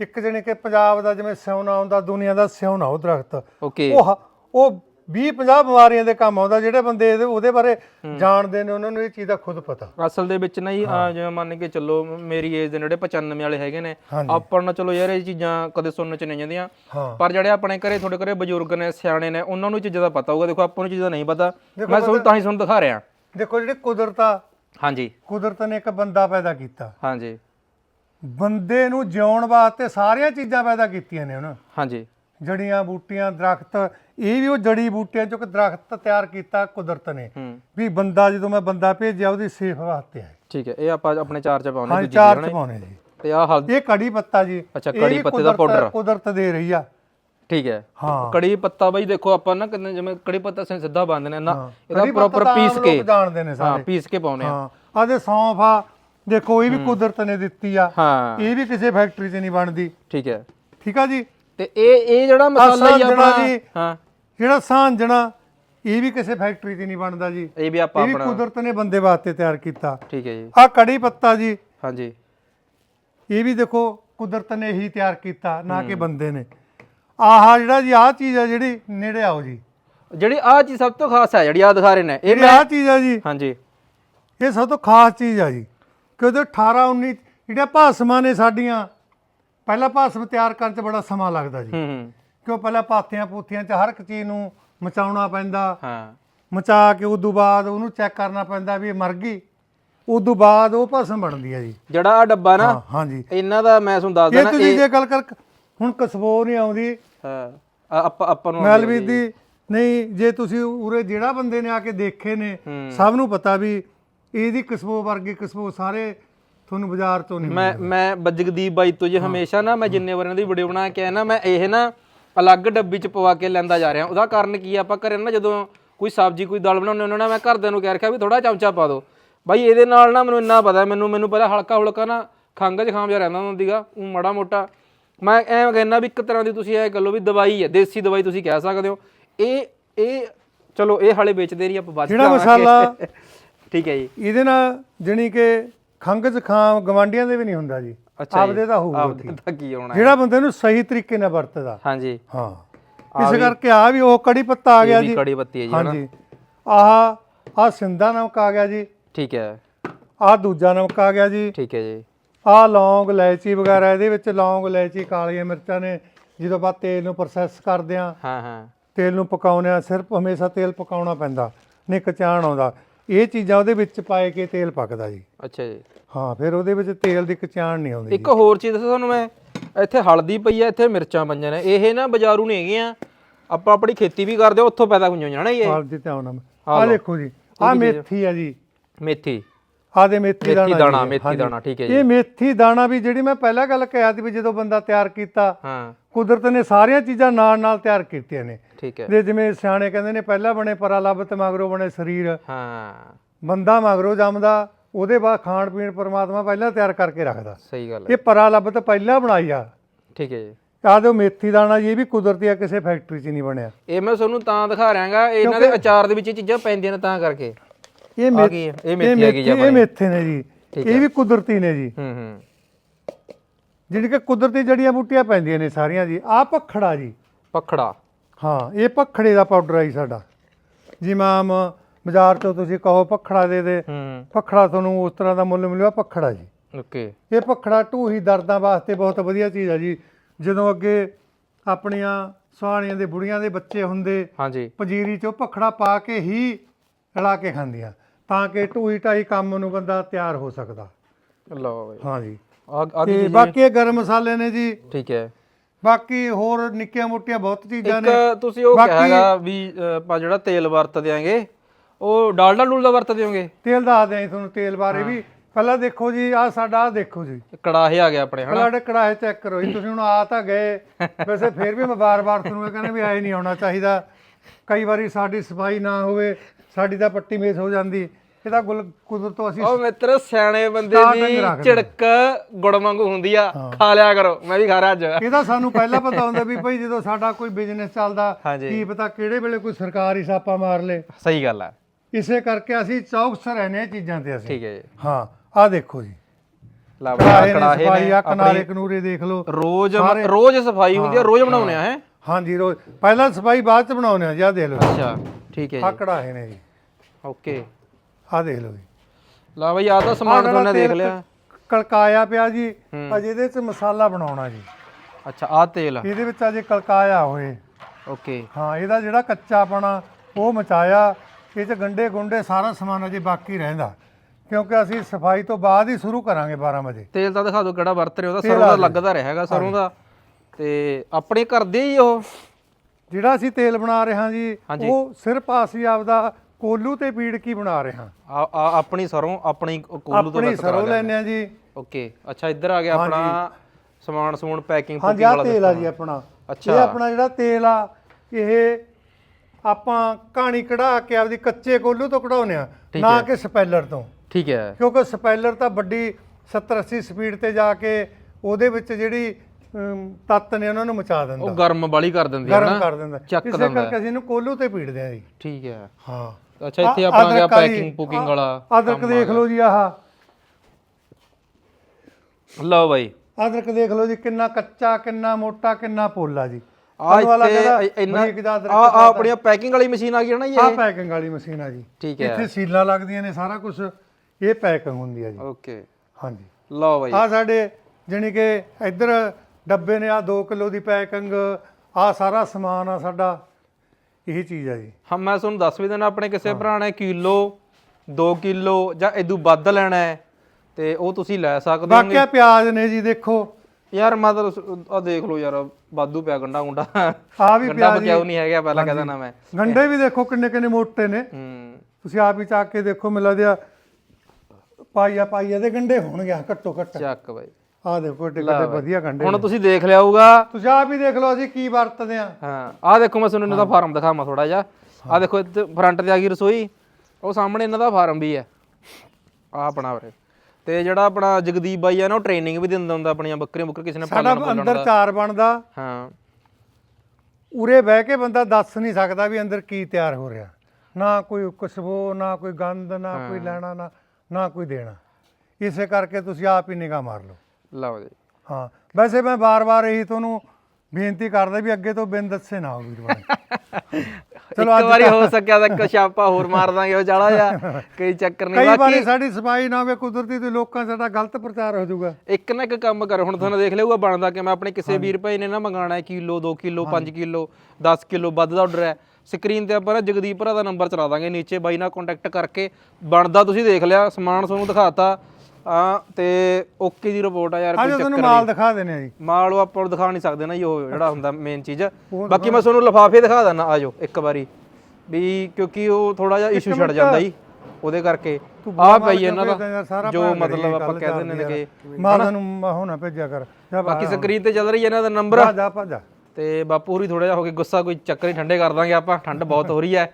S2: ਇੱਕ ਜਣੇ ਕਿ ਪੰਜਾਬ ਦਾ ਜਿਵੇਂ ਸਿਉਣਾ ਹੁੰਦਾ ਦੁਨੀਆ ਦਾ ਸਿਉਣਾ ਉਹ ਦਰਖਤ।
S1: ਓਕੇ।
S2: ਉਹ ਹ- ਉਹ 20 50 ਬਿਮਾਰੀਆਂ ਦੇ ਕੰਮ ਆਉਂਦਾ ਜਿਹੜੇ ਬੰਦੇ ਇਹਦੇ ਉਹਦੇ ਬਾਰੇ ਜਾਣਦੇ ਨੇ ਉਹਨਾਂ ਨੂੰ ਇਹ ਚੀਜ਼ ਦਾ ਖੁਦ ਪਤਾ।
S1: ਅਸਲ ਦੇ ਵਿੱਚ ਨਾ ਜੀ ਜਿਵੇਂ ਮੰਨ ਕੇ ਚੱਲੋ ਮੇਰੀ ਏਜ ਦੇ ਨੇੜੇ 95 ਵਾਲੇ ਹੈਗੇ ਨੇ।
S2: ਹਾਂਜੀ।
S1: ਆਪਾਂ ਨੂੰ ਚਲੋ ਯਾਰ ਇਹ ਚੀਜ਼ਾਂ ਕਦੇ ਸੁਣਨ ਚ ਨਹੀਂ ਜਾਂਦੀਆਂ।
S2: ਹਾਂ।
S1: ਪਰ ਜਿਹੜੇ ਆਪਣੇ ਘਰੇ ਤੁਹਾਡੇ ਘਰੇ ਬਜ਼ੁਰਗ ਨੇ ਸਿਆਣੇ ਨੇ ਉਹਨਾਂ ਨੂੰ ਇਹ ਚੀਜ਼ਾਂ ਦਾ ਪਤਾ ਹੋਊਗਾ। ਦੇਖੋ ਆਪਾਂ ਨੂੰ ਚੀਜ਼ਾਂ ਨਹੀਂ ਪਤਾ। ਮੈਂ ਤੁਹਾਨੂੰ ਤਾਂ ਹੀ ਤੁਹਾਨੂੰ ਦਿਖਾ ਰਿਹਾ।
S2: ਦੇਖੋ ਜਿਹੜੀ ਕੁਦਰਤ ਆ
S1: ਹਾਂਜੀ।
S2: ਕੁਦਰਤ ਨੇ ਇੱਕ ਬੰਦਾ ਪੈਦਾ ਕੀਤਾ।
S1: ਹਾਂਜੀ।
S2: ਬੰਦੇ ਨੂੰ ਜਿਉਣ ਵਾਸਤੇ ਸਾਰੀਆਂ ਚੀਜ਼ਾਂ ਪੈਦਾ ਕੀਤੀਆਂ ਨੇ ਉਹਨਾਂ।
S1: ਹਾਂਜੀ।
S2: ਜੜੀਆਂ ਬੂਟੀਆਂ ਦਰਖਤ ਇਹ ਵੀ ਉਹ ਜੜੀ ਬੂਟੀਆਂ ਚੋਂ ਇੱਕ ਦਰਖਤ ਤਿਆਰ ਕੀਤਾ ਕੁਦਰਤ ਨੇ। ਵੀ ਬੰਦਾ ਜਦੋਂ ਮੈਂ ਬੰਦਾ ਭੇਜਿਆ ਉਹਦੀ ਸੇਫ ਵਾਸਤੇ ਹੈ
S1: ਠੀਕ ਹੈ ਇਹ ਆਪਾਂ ਆਪਣੇ ਚਾਰ ਚ ਪਾਉਣੇ ਦੂਜੀ
S2: ਚਾਰ ਚ ਪਾਉਣੇ ਜੀ।
S1: ਤੇ ਆ ਹਲਦੀ
S2: ਇਹ ਕੜੀ ਪੱਤਾ ਜੀ।
S1: ਅੱਛਾ, ਕੜੀ ਪੱਤੇ ਦਾ powder।
S2: ਕੁਦਰਤ ਦੇ ਰਹੀ ਆ।
S1: ਠੀਕ ਹੈ।
S2: ਹਾਂ।
S1: ਕੜੀ ਪੱਤਾ ਬਾਈ ਦੇਖੋ ਆਪਾਂ ਨਾ ਕਿੰਨੇ ਜਿਵੇਂ ਕੜੀ ਪੱਤਾ ਸੇ ਸਿੱਧਾ ਬੰਨਦੇ ਨੇ ਨਾ ਇਹਦਾ ਪ੍ਰੋਪਰ ਪੀਸ ਕੇ।
S2: ਲੋਕ ਜਾਣਦੇ ਨੇ
S1: ਹਾਂ ਪੀਸ ਕੇ ਪਾਉਨੇ ਆ।
S2: ਹਾਂ। ਆਦੇ ਸੌਂਫ ਆ ਦੇਖੋ ਇਹ ਵੀ ਕੁਦਰਤ ਨੇ ਦਿੱਤੀ ਆ। ਇਹ ਵੀ ਕਿਸੇ ਫੈਕਟਰੀ 'ਚ ਨਹੀਂ ਬਣਦੀ।
S1: ਠੀਕ ਹੈ।
S2: ਠੀਕ ਆ ਜੀ?
S1: ਤੇ ਇਹ ਇਹ ਜਿਹੜਾ ਮਸਾਲਾ ਹੀ
S2: ਸਾਂਝਣਾ
S1: ਆਪਣਾ
S2: ਜੀ।
S1: ਹਾਂ।
S2: ਜਿਹੜਾ ਸਾਂਝਣਾ ਇਹ ਵੀ ਕਿਸੇ ਫੈਕਟਰੀ 'ਚ ਨਹੀਂ ਬਣਦਾ ਜੀ।
S1: ਇਹ ਵੀ ਆਪਾਂ
S2: ਇਹ ਵੀ
S1: ਆਪਣਾ
S2: ਕੁਦਰਤ ਨੇ ਬੰਦੇ ਵਾਸਤੇ ਤਿਆਰ ਕੀਤਾ।
S1: ਠੀਕ ਹੈ ਜੀ।
S2: ਆ ਕੜੀ ਪੱਤਾ ਜੀ।
S1: ਹਾਂਜੀ।
S2: ਇਹ ਵੀ ਦੇਖੋ ਕੁਦਰਤ ਨੇ ਹੀ ਤਿਆਰ ਕੀਤਾ ਨਾ ਕਿ ਬੰਦੇ ਨੇ। ਆਹ ਜਿਹੜਾ ਜੀ ਆਹ ਚੀਜ਼ ਆ ਜਿਹੜੀ ਨੇੜੇ ਆਓ ਜੀ।
S1: ਜਿਹੜੀ ਆ ਚੀਜ਼ ਸਭ ਤੋਂ ਖਾਸ ਹੈ ਜਿਹੜੀ ਆ ਦਿਖਾ ਰਹੇ ਨੇ। ਇਹ
S2: ਜਿਹੜੀ ਆਹ ਚੀਜ਼ ਆ ਜੀ।
S1: ਹਾਂਜੀ।
S2: ਇਹ ਸਭ ਤੋਂ ਖਾਸ ਚੀਜ਼ ਆ ਜੀ। ਕਿ ਉਹਦੇ 18 19 ਜਿਹੜੀਆਂ ਭਾਸਮਾਂ ਨੇ ਸਾਡੀਆਂ ਪਹਿਲਾਂ ਭਾਸਮ ਤਿਆਰ ਕਰਨ 'ਚ ਬੜਾ ਸਮਾਂ ਲੱਗਦਾ ਜੀ।
S1: ਹੂੰ
S2: ਕਿਉਂ ਪਹਿਲਾਂ ਪਾਥੀਆਂ ਪੂਥੀਆਂ 'ਚ ਹਰ ਇੱਕ ਚੀਜ਼ ਨੂੰ ਮਚਾਉਣਾ ਪੈਂਦਾ।
S1: ਹਾਂ।
S2: ਮਚਾ ਕੇ ਉਦੋਂ ਬਾਅਦ ਉਹਨੂੰ ਚੈੱਕ ਕਰਨਾ ਪੈਂਦਾ ਵੀ ਇਹ ਮਰ ਗਈ। ਉਦੋਂ ਬਾਅਦ ਉਹ ਭਸਮ ਬਣਦੀ ਹੈ ਜੀ।
S1: ਜਿਹੜਾ ਆ ਡੱਬਾ ਨਾ
S2: ਹਾਂ ਹਾਂਜੀ
S1: ਇਹਨਾਂ ਦਾ ਮੈਂ ਤੁਹਾਨੂੰ ਦੱਸ
S2: ਇਹ
S1: ਦਿੰਦਾ
S2: ਤੁਸੀਂ ਜੇ ਗੱਲ ਕਰ ਹੁਣ ਕਸਬੋ ਨਹੀਂ ਆਉਂਦੀ।
S1: ਹਾਂ। ਆਪਾਂ ਆਪਾਂ ਨੂੰ
S2: ਮੈਲਵੀ ਦੀ ਨਹੀਂ ਜੇ ਤੁਸੀਂ ਉਰੇ ਜਿਹੜਾ ਬੰਦੇ ਨੇ ਆ ਕੇ ਦੇਖੇ ਨੇ ਸਭ ਨੂੰ ਪਤਾ ਵੀ ਇਹਦੀ ਕਸਬੋ ਵਰਗੀ ਕਸਬੋ ਸਾਰੇ ਤੁਹਾਨੂੰ ਬਾਜ਼ਾਰ ਤੋਂ ਨਹੀਂ
S1: ਮੈਂ ਮੈਂ ਜਗਦੀਪ ਬਾਈ ਤੋਂ ਜੀ ਹਮੇਸ਼ਾ ਨਾ ਮੈਂ ਜਿੰਨੇ ਵਾਰਾਂ ਦੀ ਵੀਡੀਓ ਬਣਾ ਕੇ ਆਇਆ ਨਾ ਮੈਂ ਇਹ ਨਾ ਅਲੱਗ ਡੱਬੀ ਚ ਪਵਾ ਕੇ ਲੈਂਦਾ ਜਾ ਰਿਹਾ। ਉਹਦਾ ਕਾਰਨ ਕੀ ਆ? ਆਪਾਂ ਘਰੇ ਨਾ ਜਦੋਂ ਕੋਈ ਸਬਜ਼ੀ ਕੋਈ ਦਾਲ ਬਣਾਉਂਦੇ ਉਹਨਾਂ ਨੇ ਮੈਂ ਘਰਦਿਆਂ ਨੂੰ ਕਹਿ ਰੱਖਿਆ ਵੀ ਥੋੜਾ ਚਮਚਾ ਪਾ ਦਿਓ। ਬਾਈ ਇਹਦੇ ਨਾਲ ਨਾ ਮੈਨੂੰ ਇੰਨਾ ਪਤਾ ਮੈਨੂੰ ਮੈਨੂੰ ਪਹਿਲਾਂ ਹਲਕਾ ਹੁਲਕਾ ਨਾ ਖੰਗ ਜ਼ੁਕਾਮ ਜਿਹਾ ਰਹਿੰਦਾ ਹੁੰਦੀਗਾ ਉਹ ਮਾੜਾ ਮੋਟਾ। ਮੈਂ ਐਂ ਕਹਿੰਦਾ ਵੀ ਇੱਕ ਤਰ੍ਹਾਂ ਦੀ ਤੁਸੀਂ ਇਹ ਗੱਲੋ ਵੀ ਦਵਾਈ ਹੈ ਦੇਸੀ ਦਵਾਈ ਤੁਸੀਂ ਕਹਿ ਸਕਦੇ ਹੋ। ਇਹ ਇਹ ਚਲੋ ਇਹ ਹਾਲੇ ਵੇਚਦੇ ਨਹੀਂ ਆਪਾਂ ਬਾਅਦ ਚ
S2: ਜਿਹੜਾ। ਮਸਾਲਾ-
S1: ਠੀਕ ਹੈ ਜੀ।
S2: ਇਹਦੇ ਨਾਲ ਜਣੀ ਕਿ ਖੰਗ ਜ਼ੁਕਾਮ ਗਵਾਂਡੀਆਂ ਦੇ ਵੀ ਨਹੀਂ ਹੁੰਦਾ ਜੀ।
S1: ਅੱਛਾ।
S2: ਆਪਦੇ ਤਾਂ ਹੋਊਗਾ
S1: ਆਪਦੇ ਤਾਂ ਕੀ ਹੋਣਾ। ਹੈ।
S2: ਜਿਹੜਾ ਬੰਦੇ ਨੂੰ ਸਹੀ ਤਰੀਕੇ ਨਾਲ ਵਰਤਦਾ।
S1: ਹਾਂਜੀ।
S2: ਹਾਂ। ਇਸ ਕਰਕੇ ਆ ਵੀ ਉਹ ਕੜੀ ਪੱਤਾ ਆ ਗਿਆ ਜੀ।
S1: ਕੜੀ ਪੱਤੀ ਹੈ ਜੀ?
S2: ਹਾਂਜੀ। ਆਹ ਆ ਸਿੰਦਾ ਨਮਕ ਆ ਗਿਆ ਜੀ।
S1: ਠੀਕ ਹੈ।
S2: ਆ ਦੂਜਾ ਨਮਕ ਆ ਗਿਆ ਜੀ।
S1: ਠੀਕ ਹੈ ਜੀ।
S2: ਆ ਲੌਂਗ ਇਲਾਇਚੀ ਵਗੈਰਾ ਇਹਦੇ ਵਿੱਚ ਲੌਂਗ ਇਲਾਇਚੀ ਕਾਲੀਆਂ ਮਿਰਚਾਂ ਨੇ। ਜਦੋਂ ਆਪਾਂ ਤੇਲ ਨੂੰ ਪ੍ਰੋਸੈਸ ਕਰਦੇ ਆ
S1: ਹਾਂ ਹਾਂ।
S2: ਤੇਲ ਨੂੰ ਪਕਾਉਂਦੇ ਆ ਸਿਰਫ ਹਮੇਸ਼ਾ ਤੇਲ ਪਕਾਉਣਾ ਪੈਂਦਾ। ਨਹੀਂ ਕਚਾਣ ਆਉਂਦਾ। ਇਹ ਚੀਜ਼ਾਂ ਉਹਦੇ ਵਿੱਚ ਪਾਏ ਕੇ ਤੇਲ ਪੱਕਦਾ ਜੀ।
S1: ਅੱਛਾ ਜੀ।
S2: ਹਾਂ ਫਿਰ ਉਹਦੇ ਵਿੱਚ ਤੇਲ ਦੀ ਕਚਾਣ ਨਹੀਂ ਆਉਂਦੀ
S1: ਇੱਕ ਹੋਰ ਚੀਜ਼ ਦੱਸਾਂ ਤੁਹਾਨੂੰ ਮੈਂ। ਇੱਥੇ ਹਲਦੀ ਪਈ ਆ ਇੱਥੇ ਮਿਰਚਾਂ ਪਈਆਂ ਨੇ। ਇਹ ਨਾ ਬਾਜ਼ਾਰੂ ਨਹੀਂ ਹੈਗੀਆਂ। ਆਪਾਂ ਆਪਣੀ ਖੇਤੀ ਵੀ ਕਰਦੇ ਉੱਥੋਂ ਪੈਦਾ ਹੋਈਆਂ ਹੋਈਆਂ ਨਾ ਇਹ?
S2: ਹਾਲ ਜੀ ਤੇ ਆਉਣਾ ਆ ਦੇਖੋ ਜੀ ਆ ਮੇਥੀ ਆ ਜੀ।
S1: ਮੇਥੀ।
S2: ਆ ਦੇ ਮੇਥੀ ਦਾਣਾ ਜੀ।
S1: ਦਾਣਾ। ਮੇਥੀ
S2: ਹਾਂਜੀ।
S1: ਦਾਣਾ, ਠੀਕ ਹੈ ਜੀ।
S2: ਇਹ ਮੇਥੀ ਦਾਣਾ ਵੀ ਜਿਹੜੀ ਮੈਂ ਪਹਿਲਾਂ ਗੱਲ ਕਿਹਾ ਸੀ ਵੀ ਜਦੋਂ ਬੰਦਾ ਤਿਆਰ ਕੀਤਾ
S1: ਹਾਂ।
S2: ਕੁਦਰਤ ਨੇ ਸਾਰੀਆਂ ਚੀਜ਼ਾਂ ਨਾਲ ਨਾਲ ਤਿਆਰ ਕੀਤੀਆਂ ਨੇ।
S1: ਠੀਕ ਹੈ।
S2: ਦੇ ਜਿਵੇਂ ਸਿਆਣੇ ਕਹਿੰਦੇ ਨੇ ਪਹਿਲਾਂ ਬਣੇ ਪਰਾ ਲੱਭ ਤੇ ਮਗਰੋਂ ਬਣੇ ਸਰੀਰ।
S1: ਹਾਂ।
S2: ਬੰਦਾ ਮਗਰੋਂ ਜੰਮਦਾ ਉਹਦੇ ਬਾਅਦ ਖਾਣ ਪੀਣ ਪਰਮਾਤਮਾ ਪਹਿਲਾਂ ਤਿਆਰ ਕਰਕੇ ਰੱਖਦਾ।
S1: ਸਹੀ ਗੱਲ ਹੈ।
S2: ਇਹ ਪਰਾ ਲੱਭ ਤਾਂ ਪਹਿਲਾਂ ਬਣਾਈ ਆ।
S1: ਠੀਕ ਹੈ ਜੀ।
S2: ਆਹ ਦੇ ਮੇਥੀ ਦਾਣਾ ਜੀ ਇਹ ਵੀ ਕੁਦਰਤੀ ਆ ਕਿਸੇ ਫੈਕਟਰੀ 'ਚ ਨਹੀਂ ਬਣਿਆ।
S1: ਇਹ ਮੈਂ ਤੁਹਾਨੂੰ ਤਾਂ ਦਿਖਾ ਰਿਹਾਗਾ ਇਹਨਾਂ ਦੇ ਅਚਾਰ ਦੇ ਵਿੱਚ ਇਹ ਚੀਜ਼ਾਂ ਪੈਂਦੀਆਂ ਨੇ ਤਾਂ ਕਰਕੇ।
S2: ਇਹ
S1: ਆ
S2: ਮੇ-
S1: ਗਈ ਹੈ, ਇਹ ਮੇਥੀ ਆ ਗਈ ਜੀ
S2: ਇਹ ਮੇਥੇ ਨੇ ਜੀ। ਇਹ ਵੀ ਕੁਦਰਤੀ ਨੇ ਜੀ।
S1: ਹੂੰ ਹੂੰ।
S2: ਜਿਹੜੀ ਕਿ ਕੁਦਰਤੀ ਜੜੀਆਂ ਬੂਟੀਆਂ ਪੈਂਦੀਆਂ ਨੇ ਸਾਰੀਆਂ ਜੀ। ਆਹ ਪਖੜਾ ਜੀ।
S1: ਪਖੜਾ
S2: ਹਾਂ ਇਹ ਪਖੜੇ ਦਾ ਪਾਊਡਰ ਆ ਜੀ ਸਾਡਾ। ਜਿਵੇਂ ਆਮ ਬਾਜ਼ਾਰ ਚੋਂ ਤੁਸੀਂ ਕਹੋ ਪਖੜਾ ਦੇ ਦੇ।
S1: ਹੂੰ।
S2: ਪਖੜਾ ਤੁਹਾਨੂੰ ਉਸ ਤਰ੍ਹਾਂ ਦਾ ਮੁੱਲ ਮਿਲੂਗਾ ਪਖੜਾ ਜੀ।
S1: ਓਕੇ।
S2: ਇਹ ਪਖੜਾ ਢੂਹੀ ਦਰਦਾਂ ਵਾਸਤੇ ਬਹੁਤ ਵਧੀਆ ਚੀਜ਼ ਆ ਜੀ। ਜਦੋਂ ਅੱਗੇ ਆਪਣੀਆਂ ਸੁਹਾਣੀਆਂ ਦੇ ਬੁੜੀਆਂ ਦੇ ਬੱਚੇ ਹੁੰਦੇ
S1: ਹਾਂਜੀ।
S2: ਪੰਜੀਰੀ ਚੋਂ ਪਖੜਾ ਪਾ ਕੇ ਹੀ ਰਲਾ ਕੇ ਖਾਂਦੀਆਂ। ਤਾਂ ਕਿ ਢਾਈ ਕੰਮ ਨੂੰ ਬੰਦਾ ਤਿਆਰ ਹੋ ਸਕਦਾ।
S1: ਲਓ ਬਾਈ।
S2: ਹਾਂ ਜੀ
S1: ਆ ਆ
S2: ਤੇ ਬਾਕੀ ਇਹ ਗਰਮ ਮਸਾਲੇ ਨੇ ਜੀ।
S1: ਠੀਕ ਹੈ।
S2: ਬਾਕੀ ਹੋਰ ਨਿੱਕੀਆਂ ਮੋਟੀਆਂ ਬਹੁਤ ਚੀਜ਼ਾਂ ਨੇ।
S1: ਇੱਕ ਤੁਸੀਂ ਉਹ ਕਹਾਗਾ ਵੀ ਆਪਾਂ ਜਿਹੜਾ ਤੇਲ ਵਰਤ ਦਿਆਂਗੇ ਉਹ ਡਾਲਡਾ ਡੂਲਡਾ ਵਰਤ ਦਿਓਗੇ?
S2: ਤੇਲ ਦੱਸ ਦਿਆਂ ਜੀ ਤੁਹਾਨੂੰ ਤੇਲ ਬਾਰੇ ਵੀ। ਪਹਿਲਾਂ ਦੇਖੋ ਜੀ ਆ ਸਾਡਾ ਆਹ ਦੇਖੋ ਜੀ।
S1: ਕੜਾਹੇ ਆ ਗਏ ਆਪਣੇ ਹਨਾ?
S2: ਪਹਿਲਾਂ ਕੜਾਹੇ ਚੈੱਕ ਕਰੋ ਜੀ। ਤੁਸੀਂ ਹੁਣ ਆ ਤਾਂ ਗਏ। ਵੈਸੇ ਫਿਰ ਵੀ ਮੈਂ ਬਾਰ-ਬਾਰ ਤੁਹਾਨੂੰ ਇਹ ਕਹਿੰਦਾ ਵੀ ਆਏ ਨਹੀਂ ਆਉਣਾ ਚਾਹੀਦਾ। ਕਈ ਵਾਰੀ ਸਾਡੀ ਸਫ਼ਾਈ ਨਾ ਹੋਵੇ। ਸਾਡੀ ਤਾਂ ਪੱਟੀ ਮੇਸ ਹੋ ਜਾਂਦੀ। ਇਹਦਾ ਗੁਲ ਕੁਦਰਤ ਤੋਂ ਅਸੀਂ
S1: ਉਹ ਮਿੱਤਰ ਸਿਆਣੇ ਬੰਦੇ ਦੀ। ਝਿੜਕ ਗੁੜ ਵਾਂਗੂ ਹੁੰਦੀ ਆ। ਖਾ ਲਿਆ ਕਰੋ ਮੈਂ ਵੀ ਖਾ ਰਿਹਾ ਅੱਜ।
S2: ਇਹਦਾ ਸਾਨੂੰ ਪਹਿਲਾਂ ਪਤਾ ਹੁੰਦਾ ਵੀ ਭਾਈ ਜਦੋਂ ਸਾਡਾ ਕੋਈ ਬਿਜ਼ਨਸ ਚੱਲਦਾ। ਕੀ ਪਤਾ ਕਿਹੜੇ ਵੇਲੇ ਕੋਈ ਸਰਕਾਰ ਹੀ ਛਾਪਾ ਮਾਰ ਲੇ।
S1: ਸਹੀ ਗੱਲ ਹੈ
S2: ਇਸੇ ਕਰਕੇ ਅਸੀਂ ਚੌਕਸ ਇਹ ਚੀਜ਼ਾਂ ਤੇ ਅਸੀਂ।
S1: ਠੀਕ ਹੈ ਜੀ।
S2: ਹਾਂ ਆਹ ਦੇਖੋ ਜੀ।
S1: ਲਾ
S2: ਕੜਾਹੇ ਨੇ ਆ ਕਿਨਾਰੇ ਕਨੂਰੇ ਦੇਖ ਲਓ।
S1: ਰੋਜ਼ ਰੋਜ਼ ਸਫ਼ਾਈ ਹੁੰਦੀ ਆ ਰੋਜ਼ ਬਣਾਉਣੇ ਆ ਹੈ?
S2: ਹਾਂਜੀ ਰੋਜ਼। ਪਹਿਲਾਂ ਸਫ਼ਾਈ ਬਾਅਦ ਚ ਬਣਾਉਂਦੇ ਆ ਜੀ ਦੇਖ ਲਓ।
S1: ਅੱਛਾ ਠੀਕ ਹੈ
S2: ਕੜਾਹੇ ਨੇ ਜੀ।
S1: ਓਕੇ।
S2: ਆਹ ਦੇਖ ਲਓ ਜੀ।
S1: ਲਾ ਬਈ ਆ ਤਾਂ ਸਮਾਨ ਤੁਹਾਨੂੰ ਦੇਖ ਲਿਆ।
S2: ਕਲਕਾਇਆ ਪਿਆ ਜੀ। ਅਜੇ ਇਹਦੇ ਚ ਮਸਾਲਾ ਬਣਾਉਣਾ ਜੀ।
S1: ਅੱਛਾ ਆ ਤੇਲ।
S2: ਇਹਦੇ ਵਿੱਚ ਅਜੇ ਕਲਕਾਇਆ ਹੋਏ।
S1: ਓਕੇ।
S2: ਹਾਂ ਇਹਦਾ ਜਿਹੜਾ ਕੱਚਾ ਪਣਾ ਉਹ ਮਚਾਇਆ। ਇਹ ਚ ਗੰਡੇ ਗੁੰਡੇ ਸਾਰਾ ਸਮਾਨ ਅਜੇ ਬਾਕੀ ਰਹਿੰਦਾ। ਕਿਉਂਕਿ ਅਸੀਂ ਸਫ਼ਾਈ ਤੋਂ ਬਾਅਦ ਹੀ ਸ਼ੁਰੂ ਕਰਾਂਗੇ 12 ਵਜੇ।
S1: ਤੇਲ ਤਾਂ ਦਿਖਾ ਦਿਓ ਕਿਹੜਾ ਵਰਤ ਰਹੇ ਹੋ। ਉਹਦਾ ਸਰੋਂ ਦਾ ਲੱਗਦਾ ਰਹੇਗਾ ਸਰੋਂ ਦਾ। ਤੇ ਆਪਣੇ ਘਰ ਦੇ ਹੀ ਉਹ?
S2: ਜਿਹੜਾ ਅਸੀਂ ਤੇਲ ਬਣਾ ਰਹੇ ਹਾਂ ਜੀ। ਉਹ ਸਿਰਫ ਅਸੀਂ ਆਪਦਾ ਕੋਲੂ ਤੇ ਪੀੜ ਕੀ ਬਣਾ ਰਹੇ? ਹਾਂ
S1: ਆ ਆ ਆਪਣੀ ਸਰੋਂ ਆਪਣੀ ਕੋਲੂ ਤੋਂ
S2: ਆਪਣੀ ਸਰੋਂ ਲੈਣੇ ਆ ਜੀ।
S1: ਓਕੇ ਅੱਛਾ ਇੱਧਰ ਆ ਗਿਆ ਆਪਣਾ ਸਮਾਨ ਸਮੂਨ ਪੈਕਿੰਗ
S2: ਹਾਂਜੀ
S1: ਪੁਕਿੰਗ
S2: ਆ
S1: ਵਾਲਾ
S2: ਤੇਲ ਆ ਜੀ ਆਪਣਾ।
S1: ਅੱਛਾ।
S2: ਇਹ ਆਪਣਾ ਜਿਹੜਾ ਤੇਲ ਆ ਇਹ ਆਪਾਂ ਕਹਾਣੀ ਕਢਾ ਕੇ ਆਪਦੀ ਕੱਚੇ ਕੋਲੂ ਤੋਂ ਕਢਾਉਨੇ ਆ ਨਾ ਕਿ ਸਪੈਲਰ ਤੋਂ।
S1: ਠੀਕ ਹੈ।
S2: ਕਿਉਂਕਿ ਸਪੈਲਰ ਤਾਂ ਵੱਡੀ 70 80 ਸਪੀਡ ਤੇ ਜਾ ਕੇ ਉਹਦੇ ਵਿੱਚ ਜਿਹੜੀ ਅਮ, ਤੱਤ ਨੇ ਉਹਨਾਂ ਨੂੰ ਮਚਾ ਦਿੰਦਾ।
S1: ਉਹ ਗਰਮ ਵਾਲੀ ਕਰ ਦਿੰਦੀ ਹੈ
S2: ਗਰਮ
S1: ਨਾ।
S2: ਕਰ ਦਿੰਦਾ।
S1: ਚੱਕ
S2: ਇਸੇ
S1: ਦਿੰਦਾ।
S2: ਕਰਕੇ ਅਸੀਂ ਇਹਨੂੰ ਕੋਲੂ ਤੇ ਪੀੜਦੇ ਆ ਜੀ।
S1: ਠੀਕ ਹੈ।
S2: ਹਾਂ।
S1: ਅੱਛਾ ਇੱਥੇ ਆਪਣਾ ਗਿਆ
S2: ਅਦਰਕ ਵਾਲੀ-
S1: ਪੈਕਿੰਗ ਪੁਕਿੰਗ ਵਾਲਾ
S2: ਅਦਰਕ ਦੇਖ ਲਓ ਜੀ ਆਹ।
S1: ਲਓ ਬਾਈ।
S2: ਅਦਰਕ ਦੇਖ ਲਓ ਜੀ ਕਿੰਨਾ ਕੱਚਾ ਕਿੰਨਾ ਮੋਟਾ ਕਿੰਨਾ ਪੋਲਾ ਜੀ।
S1: ਆ
S2: ਆਹ ਵਾਲਾ
S1: ਇੱਥੇ ਇੰਨਾ
S2: ਬਰੀਕ ਦਾ ਅਦਰਕ
S1: ਆ ਆ ਆਪਣੀਆਂ ਪੈਕਿੰਗ ਵਾਲੀ ਮਸ਼ੀਨ ਆ ਗਈ ਹੈ ਨਾ
S2: ਆਹ
S1: ਇਹ?
S2: ਪੈਕਿੰਗ ਵਾਲੀ ਮਸ਼ੀਨ ਆ ਜੀ।
S1: ਠੀਕ ਹੈ।
S2: ਇੱਥੇ ਸੀਲਾਂ ਲੱਗਦੀਆਂ ਨੇ ਸਾਰਾ ਕੁਝ ਇਹ ਪੈਕਿੰਗ ਹੁੰਦੀ ਆ ਜੀ।
S1: ਓਕੇ।
S2: ਹਾਂਜੀ।
S1: ਲਓ ਬਾਈ।
S2: ਆ ਸਾਡੇ ਜਾਣੀ ਕਿ ਇੱਧਰ ਡੱਬੇ ਨੇ ਆ 2 ਕਿਲੋ ਦੀ ਪੈਕਿੰਗ ਆ ਸਾਰਾ ਸਮਾਨ ਆ ਸਾਡਾ। ਇਹੀ ਚੀਜ਼ ਆ ਜੀ।
S1: ਹਾਂ ਮੈਂ ਤੁਹਾਨੂੰ ਦੱਸ ਵੀ ਦੇਣਾ ਆਪਣੇ ਕਿਸੇ ਭਰਾ ਨੇ ਕਿਲੋ 2 ਕਿਲੋ ਜਾਂ ਇਦੋਂ ਵੱਧ ਲੈਣਾ ਹੈ ਤੇ ਉਹ ਤੁਸੀਂ ਲੈ ਸਕਦੇ ਹੋ।
S2: ਬਾਕੀ ਪਿਆਜ਼ ਨੇ ਜੀ ਦੇਖੋ।
S1: ਯਾਰ ਮਤਲਬ ਆ ਦੇਖ ਲਓ ਯਾਰ ਵਾਧੂ ਪਿਆ ਗੰਡਾ ਗੁੰਡਾ
S2: ਆ ਵੀ
S1: ਗੰਡਾ
S2: ਪਿਆਜ਼
S1: ਬਕਿਆਉ ਨਹੀਂ ਹੈਗਾ ਪਹਿਲਾਂ ਕਹਦਾ ਨਾ ਮੈਂ।
S2: ਗੰਡੇ ਵੀ ਦੇਖੋ ਕਿੰਨੇ ਕਿੰਨੇ ਮੋਟੇ ਨੇ।
S1: ਹੂੰ।
S2: ਤੁਸੀਂ ਆਪ ਹੀ ਚੱਕ ਕੇ ਦੇਖੋ ਮਿਲਾ ਦਿਆ ਪਾਈਆ ਪਾਈਆ ਦੇ ਗੰਡੇ ਹੋਣਗੇ ਘੱਟੋ ਘੱਟ।
S1: ਚੱਕ ਬਾਈ।
S2: ਆ ਦੇਖੋ ਏਡੇ ਕਿੱਡੇ ਵਧੀਆ ਗੰਡੇ
S1: ਹੁਣ ਤੁਸੀਂ ਦੇਖ ਲਿਆ ਹੋਊਗਾ
S2: ਤੁਸੀਂ ਆਪ ਹੀ ਦੇਖ ਲਓ ਅਸੀਂ ਕੀ ਵਰਤਦੇ ਆ
S1: ਹਾਂ ਆਹ ਦੇਖੋ ਮੈਂ ਤੁਹਾਨੂੰ ਇਹਨਾਂ ਦਾ ਫਾਰਮ ਦਿਖਾਵਾਂ ਥੋੜਾ ਜਿਹਾ। ਆਹ ਦੇਖੋ ਇੱਥੇ ਫਰੰਟ ਤੇ ਆ ਗਈ ਰਸੋਈ। ਉਹ ਸਾਹਮਣੇ ਇਹਨਾਂ ਦਾ ਫਾਰਮ ਵੀ ਹੈ। ਆ ਆਪਣਾ ਵੀਰੇ। ਤੇ ਜਿਹੜਾ ਆਪਣਾ ਜਗਦੀਪ ਬਾਈ ਆ ਨਾ ਉਹ ਟ੍ਰੇਨਿੰਗ ਵੀ ਦਿੰਦਾ ਹੁੰਦਾ ਆਪਣੀਆਂ ਬੱਕਰੀਆਂ ਬੁੱਕਰ ਕਿਸੇ ਨੇ
S2: ਸਾਡਾ
S1: ਪਾਲਣ ਪੋਲਣ
S2: ਅੰਦਰ
S1: ਦਾ।
S2: ਚਾਰ ਬਣਦਾ।
S1: ਹਾਂ।
S2: ਉਰੇ ਬਹਿ ਕੇ ਬੰਦਾ ਦੱਸ ਨਹੀਂ ਸਕਦਾ ਵੀ ਅੰਦਰ ਕੀ ਤਿਆਰ ਹੋ ਰਿਹਾ। ਨਾ ਕੋਈ ਖੁਸ਼ਬੂ ਨਾ ਕੋਈ ਗੰਧ ਨਾ ਕੋਈ ਲੈਣਾ ਨਾ ਨਾ ਕੋਈ ਦੇਣਾ। ਇਸੇ ਕਰਕੇ ਤੁਸੀਂ ਆਪ ਹੀ ਨਿਗਾਹ ਮਾਰ ਲਓ।
S1: ਲਓ ਜੀ।
S2: ਹਾਂ ਵੈਸੇ ਮੈਂ ਬਾਰ-ਬਾਰ ਇਹੀ ਤੁਹਾਨੂੰ ਬੇਨਤੀ ਕਰਦਾ ਵੀ ਅੱਗੇ ਤੋਂ ਬਿਨ ਦੱਸੇ ਨਾ ਹੋ ਵੀਰ ਬਣ
S1: ਇੱਕ ਵਾਰੀ ਹੋ ਸਕਿਆ ਤਾਂ ਇੱਕ ਛਾਪਾ ਹੋਰ ਮਾਰ ਦਾਂਗੇ ਉਹ ਚਾਲਾ ਜਾ ਕੋਈ ਚੱਕਰ ਨਹੀਂ।
S2: ਕਈ ਵਾਰੀ
S1: ਬਾਕੀ
S2: ਸਾਡੀ ਸਫ਼ਾਈ ਨਾ ਹੋਵੇ ਕੁਦਰਤੀ ਤੇ ਲੋਕਾਂ ਸਾਡਾ ਗਲਤ ਪ੍ਰਚਾਰ ਹੋ ਜਾਊਗਾ।
S1: ਇੱਕ ਨਾ ਇੱਕ ਕੰਮ ਕਰ ਹੁਣ ਤੁਹਾਨੂੰ ਦੇਖ ਲਿਆਊਗਾ ਬਣਦਾ ਕਿ ਮੈਂ ਆਪਣੇ ਕਿਸੇ ਵੀਰ ਭਾਈ ਨੇ ਨਾ ਮੰਗਾਣਾ ਹੈ ਕਿਲੋ 2 ਕਿਲੋ 5 ਕਿਲੋ 10 ਕਿਲੋ ਵੱਧ ਦਾ ਆਰਡਰ ਹੈ। ਸਕਰੀਨ ਤੇ ਆਪਾਂ ਨਾ ਜਗਦੀਪ ਭਰਾ ਦਾ ਨੰਬਰ ਚਲਾ ਦਾਂਗੇ ਨੀਚੇ ਬਾਈ ਨਾਲ ਕੰਟੈਕਟ ਕਰਕੇ ਬਣਦਾ ਤੁਸੀਂ ਦੇਖ ਲਿਆ ਸਮਾਨ ਤੁਹਾਨੂੰ ਦਿਖਾਤਾ। ਆ ਤੇ ਓਕੇ ਦੀ ਰਿਪੋਰਟ ਆ ਯਾਰ
S2: ਅੱਜ
S1: ਕੋਈ
S2: ਤੁਹਾਨੂੰ
S1: ਚੱਕਰ
S2: ਮਾਲ ਦਿਖਾ ਦੇਣੇ ਆ ਜੀ।
S1: ਮਾਲ ਉਹ ਆਪਾਂ ਨੂੰ ਦਿਖਾ ਨਹੀਂ ਸਕਦੇ ਨਾ ਜੀ ਉਹ ਜਿਹੜਾ ਹੁੰਦਾ ਮੇਨ ਚੀਜ਼। ਬਾਕੀ ਮੈਂ ਤੁਹਾਨੂੰ ਲਫਾਫੇ ਦਿਖਾ ਦਿੰਦਾ ਆਜੋ ਇੱਕ ਵਾਰੀ। ਵੀ ਕਿਉਂਕਿ ਉਹ ਥੋੜਾ ਜਿਹਾ ਇਸ਼ੂ ਛੱਡ ਜਾਂਦਾ ਜੀ ਉਹਦੇ ਕਰਕੇ। ਆ ਪਈ ਇਹਨਾਂ ਦਾ ਜੋ ਮਤਲਬ ਆਪਾਂ ਕਹਿ ਦਿੰਦੇ ਨੇ ਕਿ
S2: ਮਾਲ ਨੂੰ ਹੋਣਾ ਭੇਜਿਆ ਕਰ।
S1: ਬਾਕੀ ਸਕਰੀਨ ਤੇ ਚੱਲ ਰਹੀ ਹੈ ਇਹਨਾਂ ਦਾ ਨੰਬਰ
S2: ਜਾ ਜਾ ਭੱਜ
S1: ਤੇ ਬਾਪੂ ਹੋਰੀ ਥੋੜਾ ਜਿਹਾ ਹੋ ਕੇ ਗੁੱਸਾ ਕੋਈ ਚੱਕਰ ਹੀ ਠੰਡੇ ਕਰ ਦਾਂਗੇ ਆਪਾਂ ਠੰਡ ਬਹੁਤ ਹੋ ਰਹੀ ਹੈ।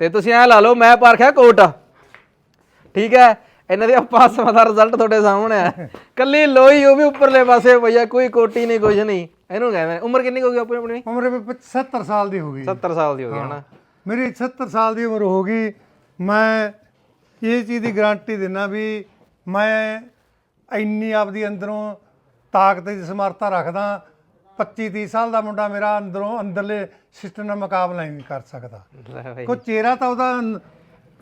S1: ਤੇ ਤੁਸੀਂ ਐ ਲਾ ਲਓ ਮੈਂ ਪਾਰਖਿਆ ਕੋਟ। ਠੀਕ ਹੈ? ਇਹਨਾਂ ਦੇ ਪਾਸਵਾਂ ਦਾ ਰਿਜ਼ਲਟ ਤੁਹਾਡੇ ਸਾਹਮਣੇ ਹੈ ਕੱਲੀ ਲੋਈ ਉਹ ਵੀ ਉੱਪਰਲੇ ਪਾਸੇ ਪਈਆ ਕੋਈ ਕੋਟੀ ਨਹੀਂ ਕੁਝ ਨਹੀਂ। ਇਹਨੂੰ ਕਹਿੰਦੇ ਨੇ ਉਮਰ ਕਿੰਨੀ ਕੁ ਹੋ ਗਈ ਆਪਣੀ ਆਪਣੀ?
S2: ਉਮਰ ਵੀ 70 ਸਾਲ ਦੀ ਹੋ ਗਈ।
S1: 70 ਸਾਲ ਦੀ ਹੋ ਗਈ ਹਨਾ?
S2: ਮੇਰੀ 70 ਸਾਲ ਦੀ ਉਮਰ ਹੋ ਗਈ। ਮੈਂ ਇਹ ਚੀਜ਼ ਦੀ ਗਾਰੰਟੀ ਦਿੰਦਾ ਵੀ ਮੈਂ ਇੰਨੀ ਆਪਦੀ ਅੰਦਰੋਂ ਤਾਕਤ ਦੀ ਸਮਰੱਥਾ ਰੱਖਦਾ 25 30 ਸਾਲ ਦਾ ਮੁੰਡਾ ਮੇਰਾ ਅੰਦਰੋਂ ਅੰਦਰਲੇ ਸਿਸਟਮ ਨਾਲ ਮੁਕਾਬਲਾ ਹੀ ਨਹੀਂ ਕਰ ਸਕਦਾ।
S1: ਲੈ ਬਈ।
S2: ਕੋ ਚਿਹਰਾ ਤਾਂ ਉਹਦਾ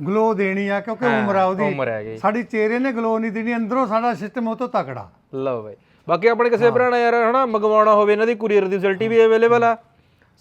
S2: ਗਲੋ ਦੇਣੀ ਆ ਕਿਉਂਕਿ ਉਮਰ ਆ ਉਹਦੀ।
S1: ਉਮਰ
S2: ਸਾਡੀ ਚਿਹਰੇ ਨੇ ਗਲੋ ਨਹੀਂ ਦੇਣੀ ਅੰਦਰੋਂ ਸਾਡਾ ਸਿਸਟਮ ਉਹ ਤੋਂ ਤਕੜਾ।
S1: ਲਓ ਬਈ। ਬਾਕੀ ਆਪਣੇ ਕਿਸੇ ਭਰਾ ਨੇ ਯਾਰ ਹਨਾ ਮੰਗਵਾਉਣਾ ਹੋਵੇ ਇਹਨਾਂ ਦੀ ਕੁਰੀਅਰ ਦੀ ਫੈਸਿਲਿਟੀ ਵੀ ਅਵੇਲੇਬਲ ਆ।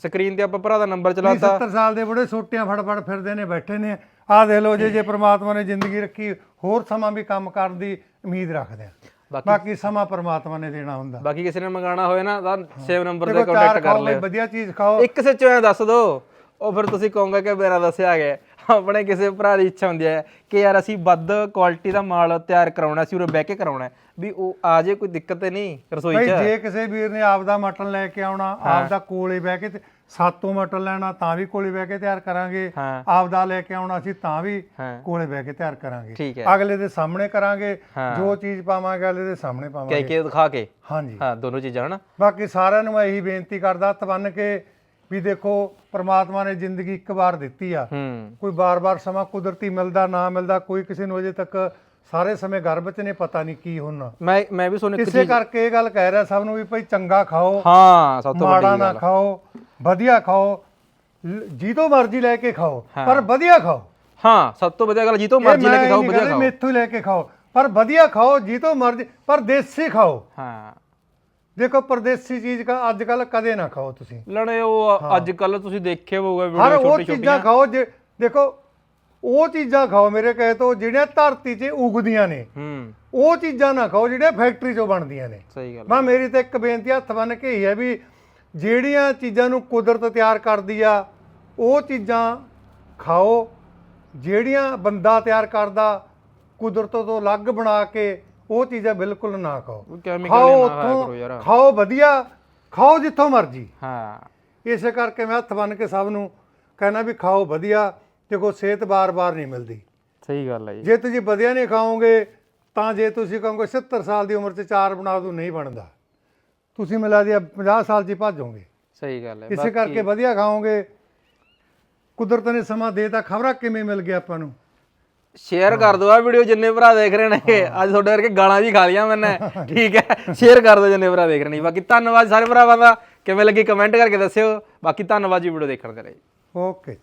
S1: ਸਕਰੀਨ ਤੇ ਆਪਾਂ ਭਰਾ ਦਾ ਨੰਬਰ ਚਲਾਤਾ।
S2: 70 ਸਾਲ ਦੇ ਬੁੜੇ ਸੋਟੀਆਂ ਫੜ ਫੜ ਫਿਰਦੇ ਨੇ ਬੈਠੇ ਨੇ। ਆਹ ਦੇਖ ਲਓ ਜੇ ਜੇ ਪ੍ਰਮਾਤਮਾ ਨੇ ਜ਼ਿੰਦਗੀ ਰੱਖੀ ਹੋਰ ਸਮਾਂ ਵੀ ਕੰਮ ਕਰਨ ਦੀ ਉਮੀਦ ਰੱਖਦੇ ਆ।
S1: ਬਾਕੀ-
S2: ਬਾਕੀ ਸਮਾਂ ਪ੍ਰਮਾਤਮਾ ਨੇ ਦੇਣਾ ਹੁੰਦਾ।
S1: ਬਾਕੀ ਕਿਸੇ ਨੇ ਮੰਗਾਉਣਾ ਹੋਵੇ ਨਾ ਤਾਂ ਸੇਵ ਨੰਬਰ ਤੇ
S2: ਦੇਖੋ
S1: ਕੰਟੈਕਟ ਕਰ
S2: ਖਾਓ ਬਈ
S1: ਲਿਓ।
S2: ਵਧੀਆ ਚੀਜ਼ ਖਾਓ।
S1: ਇੱਕ ਸੱਚੋ ਐ ਦੱਸ ਦੋ ਉਹ ਫਿਰ ਤੁਸੀਂ ਕਹੋਗੇ ਕਿ ਮੇਰਾ ਦੱਸਿਆ ਗਿਆ। ਆਪਣੇ ਕਿਸੇ ਭਰਾ ਦੀ ਇੱਛਾ ਹੁੰਦੀ ਹੈ ਕਿ ਯਾਰ ਅਸੀਂ ਵੱਧ ਕੁਆਲਿਟੀ ਦਾ ਮਾਲ ਤਿਆਰ ਕਰਾਉਣਾ ਸੀ ਉਰੇ ਬਹਿ ਕੇ ਕਰਾਉਣਾ ਹੈ। ਵੀ ਉਹ ਆ ਜੇ ਕੋਈ ਦਿੱਕਤ ਤੇ ਨਹੀਂ ਰਸੋਈ 'ਚ।
S2: ਜੇ ਕਿਸੇ ਵੀਰ ਨੇ ਆਪਦਾ ਮਟਨ ਲੈ ਕੇ ਆਉਣਾ ਆਪਦਾ ਕੋਲੇ ਬਹਿ ਕੇ ਤੇ ਸਾਤੋਂ ਮਟਨ ਲੈਣਾ ਤਾਂ ਵੀ ਕੋਲੇ ਬਹਿ ਕੇ ਤਿਆਰ ਕਰਾਂਗੇ।
S1: ਹਾਂ।
S2: ਆਪਦਾ ਲੈ ਕੇ ਆਉਣਾ ਸੀ ਤਾਂ ਵੀ
S1: ਹਾਂ।
S2: ਕੋਲੇ ਬਹਿ ਕੇ ਤਿਆਰ ਕਰਾਂਗੇ।
S1: ਠੀਕ ਹੈ।
S2: ਅਗਲੇ ਦੇ ਸਾਹਮਣੇ ਕਰਾਂਗੇ। ਜੋ ਚੀਜ਼ ਪਾਵਾਂਗੇ ਅਗਲੇ ਦੇ ਸਾਹਮਣੇ
S1: ਕਹਿ
S2: ਪਾਵਾਂਗੇ।
S1: ਕੇ ਦਿਖਾ ਕੇ।
S2: ਹਾਂਜੀ।
S1: ਹਾਂ ਦੋਨੋਂ ਚੀਜ਼ਾਂ ਹਨਾ?
S2: ਬਾਕੀ ਸਾਰਿਆਂ ਨੂੰ ਮੈਂ ਇਹੀ ਬੇਨਤੀ ਕਰਦਾ ਬੰਨ ਕੇ ਵੀ ਦੇਖੋ ਪ੍ਰਮਾਤਮਾ ਨੇ ਜ਼ਿੰਦਗੀ ਇੱਕ ਵਾਰ ਦਿੱਤੀ ਆ। ਕੋਈ ਬਾਰ-ਬਾਰ ਸਮਾਂ ਕੁਦਰਤੀ ਮਿਲਦਾ ਨਾ ਮਿਲਦਾ ਕੋਈ ਕਿਸੇ ਨੂੰ ਅਜੇ ਤੱਕ ਸਾਰੇ ਸਮੇਂ ਗਰਭ 'ਚ ਨੇ ਪਤਾ ਨਹੀਂ ਕੀ ਹੋਣਾ।
S1: ਮੈਂ ਮੈਂ ਵੀ ਇੱਕ
S2: ਇਸੇ ਕਰਕੇ ਇਹ ਗੱਲ ਕਹਿ ਰਿਹਾ ਸਭ ਨੂੰ ਵੀ ਭਾਈ ਚੰਗਾ ਖਾਓ
S1: ਹਾਂ ਸਭ ਤੋਂ
S2: ਮਾੜਾ
S1: ਵੱਡੀ
S2: ਨਾ
S1: ਗੱਲ
S2: ਖਾਓ ਵਧੀਆ ਖਾਓ ਜਿਹਤੋਂ ਮਰਜ਼ੀ ਲੈ ਕੇ ਖਾਓ ਪਰ ਵਧੀਆ ਖਾਓ।
S1: ਹਾਂ ਸਭ ਤੋਂ ਵਧੀਆ ਗੱਲ ਜੀ ਤੋਂ
S2: ਇਹ
S1: ਮਰਜ਼ੀ ਲੈ ਕੇ ਖਾਓ ਵਧੀਆ ਖਾਓ।
S2: ਮੇਥੋਂ ਲੈ ਕੇ ਖਾਓ ਪਰ ਵਧੀਆ ਖਾਓ ਜਿਹਤੋਂ ਮਰਜ਼ੀ ਪਰ ਦੇਸੀ ਖਾਓ।
S1: ਹਾਂ।
S2: ਦੇਖੋ ਪਰਦੇਸੀ ਚੀਜ਼ ਕਾ ਅੱਜ ਕੱਲ ਕਦੇ ਨਾ ਖਾਓ ਤੁਸੀਂ।
S1: ਲੜੇ ਉਹ ਅੱਜ ਕੱਲ ਤੁਸੀਂ ਦੇਖਿਆ ਹੋਊਗਾ
S2: ਹਰ
S1: ਵੀਡੀਓ
S2: ਉਹ
S1: ਛੋਟੀ
S2: ਚੀਜ਼ਾਂ
S1: ਛੋਟੀਆਂ
S2: ਖਾਓ ਜੇ ਦੇਖੋ ਉਹ ਚੀਜ਼ਾਂ ਖਾਓ ਮੇਰੇ ਕਹੇ ਤੋਂ ਜਿਹੜੀਆਂ ਧਰਤੀ 'ਚ ਉਗਦੀਆਂ ਨੇ।
S1: ਹੂੰ।
S2: ਉਹ ਚੀਜ਼ਾਂ ਨਾ ਖਾਓ ਜਿਹੜੀਆਂ ਫੈਕਟਰੀ 'ਚੋਂ ਬਣਦੀਆਂ ਨੇ।
S1: ਸਹੀ ਗੱਲ
S2: ਮੈਂ ਮੇਰੀ ਤਾਂ ਇੱਕ ਬੇਨਤੀ ਹੱਥ ਬੰਨ ਕੇ ਹੀ ਹੈ ਵੀ ਜਿਹੜੀਆਂ ਚੀਜ਼ਾਂ ਨੂੰ ਕੁਦਰਤ ਤਿਆਰ ਕਰਦੀ ਆ ਉਹ ਚੀਜ਼ਾਂ ਖਾਓ। ਜਿਹੜੀਆਂ ਬੰਦਾ ਤਿਆਰ ਕਰਦਾ ਕੁਦਰਤ ਤੋਂ ਅਲੱਗ ਬਣਾ ਕੇ ਉਹ ਚੀਜ਼ਾਂ ਬਿਲਕੁਲ ਨਾ ਖਾਓ।
S1: ਕੈਮੀਕਲ
S2: ਖਾਓ
S1: ਨਾ ਖਾਇਆ ਕਰੋ
S2: ਉੱਥੋਂ ਖਾਓ ਵਧੀਆ ਖਾਓ ਜਿੱਥੋਂ ਮਰਜ਼ੀ।
S1: ਹਾਂ।
S2: ਇਸੇ ਕਰਕੇ ਮੈਂ ਹੱਥ ਬੰਨ ਕੇ ਸਭ ਨੂੰ ਕਹਿਣਾ ਵੀ ਖਾਓ ਵਧੀਆ ਦੇਖੋ ਸਿਹਤ ਬਾਰ-ਬਾਰ ਨਹੀਂ ਮਿਲਦੀ।
S1: ਸਹੀ ਗੱਲ ਹੈ ਜੀ।
S2: ਜੇ ਤੁਸੀਂ ਵਧੀਆ ਨਹੀਂ ਖਾਓਗੇ ਤਾਂ ਜੇ ਤੁਸੀਂ ਕਹੋਗੇ 70 ਸਾਲ ਦੀ ਉਮਰ 'ਚ ਚਾਰ ਬਣਾ ਦੋ ਨਹੀਂ ਬਣਦਾ। ਤੁਸੀਂ ਮਿਲਾ ਦੀ 50 ਸਾਲ 'ਚ ਹੀ ਭੱਜੋਗੇ
S1: ਸਹੀ ਗੱਲ ਹੈ।
S2: ਇਸੇ ਕਰਕੇ ਵਧੀਆ ਖਾਓਗੇ। ਕੁਦਰਤ ਨੇ ਸਮਾਂ ਦੇਤਾ ਖਬਰਾਂ ਕਿਵੇਂ ਮਿਲ ਗਿਆ ਆਪਾਂ ਨੂੰ?
S1: ਸ਼ੇਅਰ ਕਰ ਦਿਓ ਆ ਵੀਡੀਓ ਜਿੰਨੇ ਭਰਾ ਦੇਖ ਰਹੇ ਨੇ ਅੱਜ ਤੁਹਾਡੇ ਵਰਗੇ ਗਾਲਾਂ ਵੀ ਖਾ ਲੀਆਂ ਮੈਨੇ। ਠੀਕ ਹੈ ਸ਼ੇਅਰ ਕਰ ਦਿਓ ਜਿੰਨੇ ਭਰਾ ਦੇਖ ਰਹੇ ਨੇ। ਬਾਕੀ ਧੰਨਵਾਦ ਸਾਰੇ ਭਰਾਵਾਂ ਦਾ। ਕਿਵੇਂ ਲੱਗੀ ਕਮੈਂਟ ਕਰਕੇ ਦੱਸਿਓ। ਬਾਕੀ ਧੰਨਵਾਦ ਜੀ ਵੀਡੀਓ ਦੇਖਣ ਦੇ ਲਈ।
S2: ਓਕੇ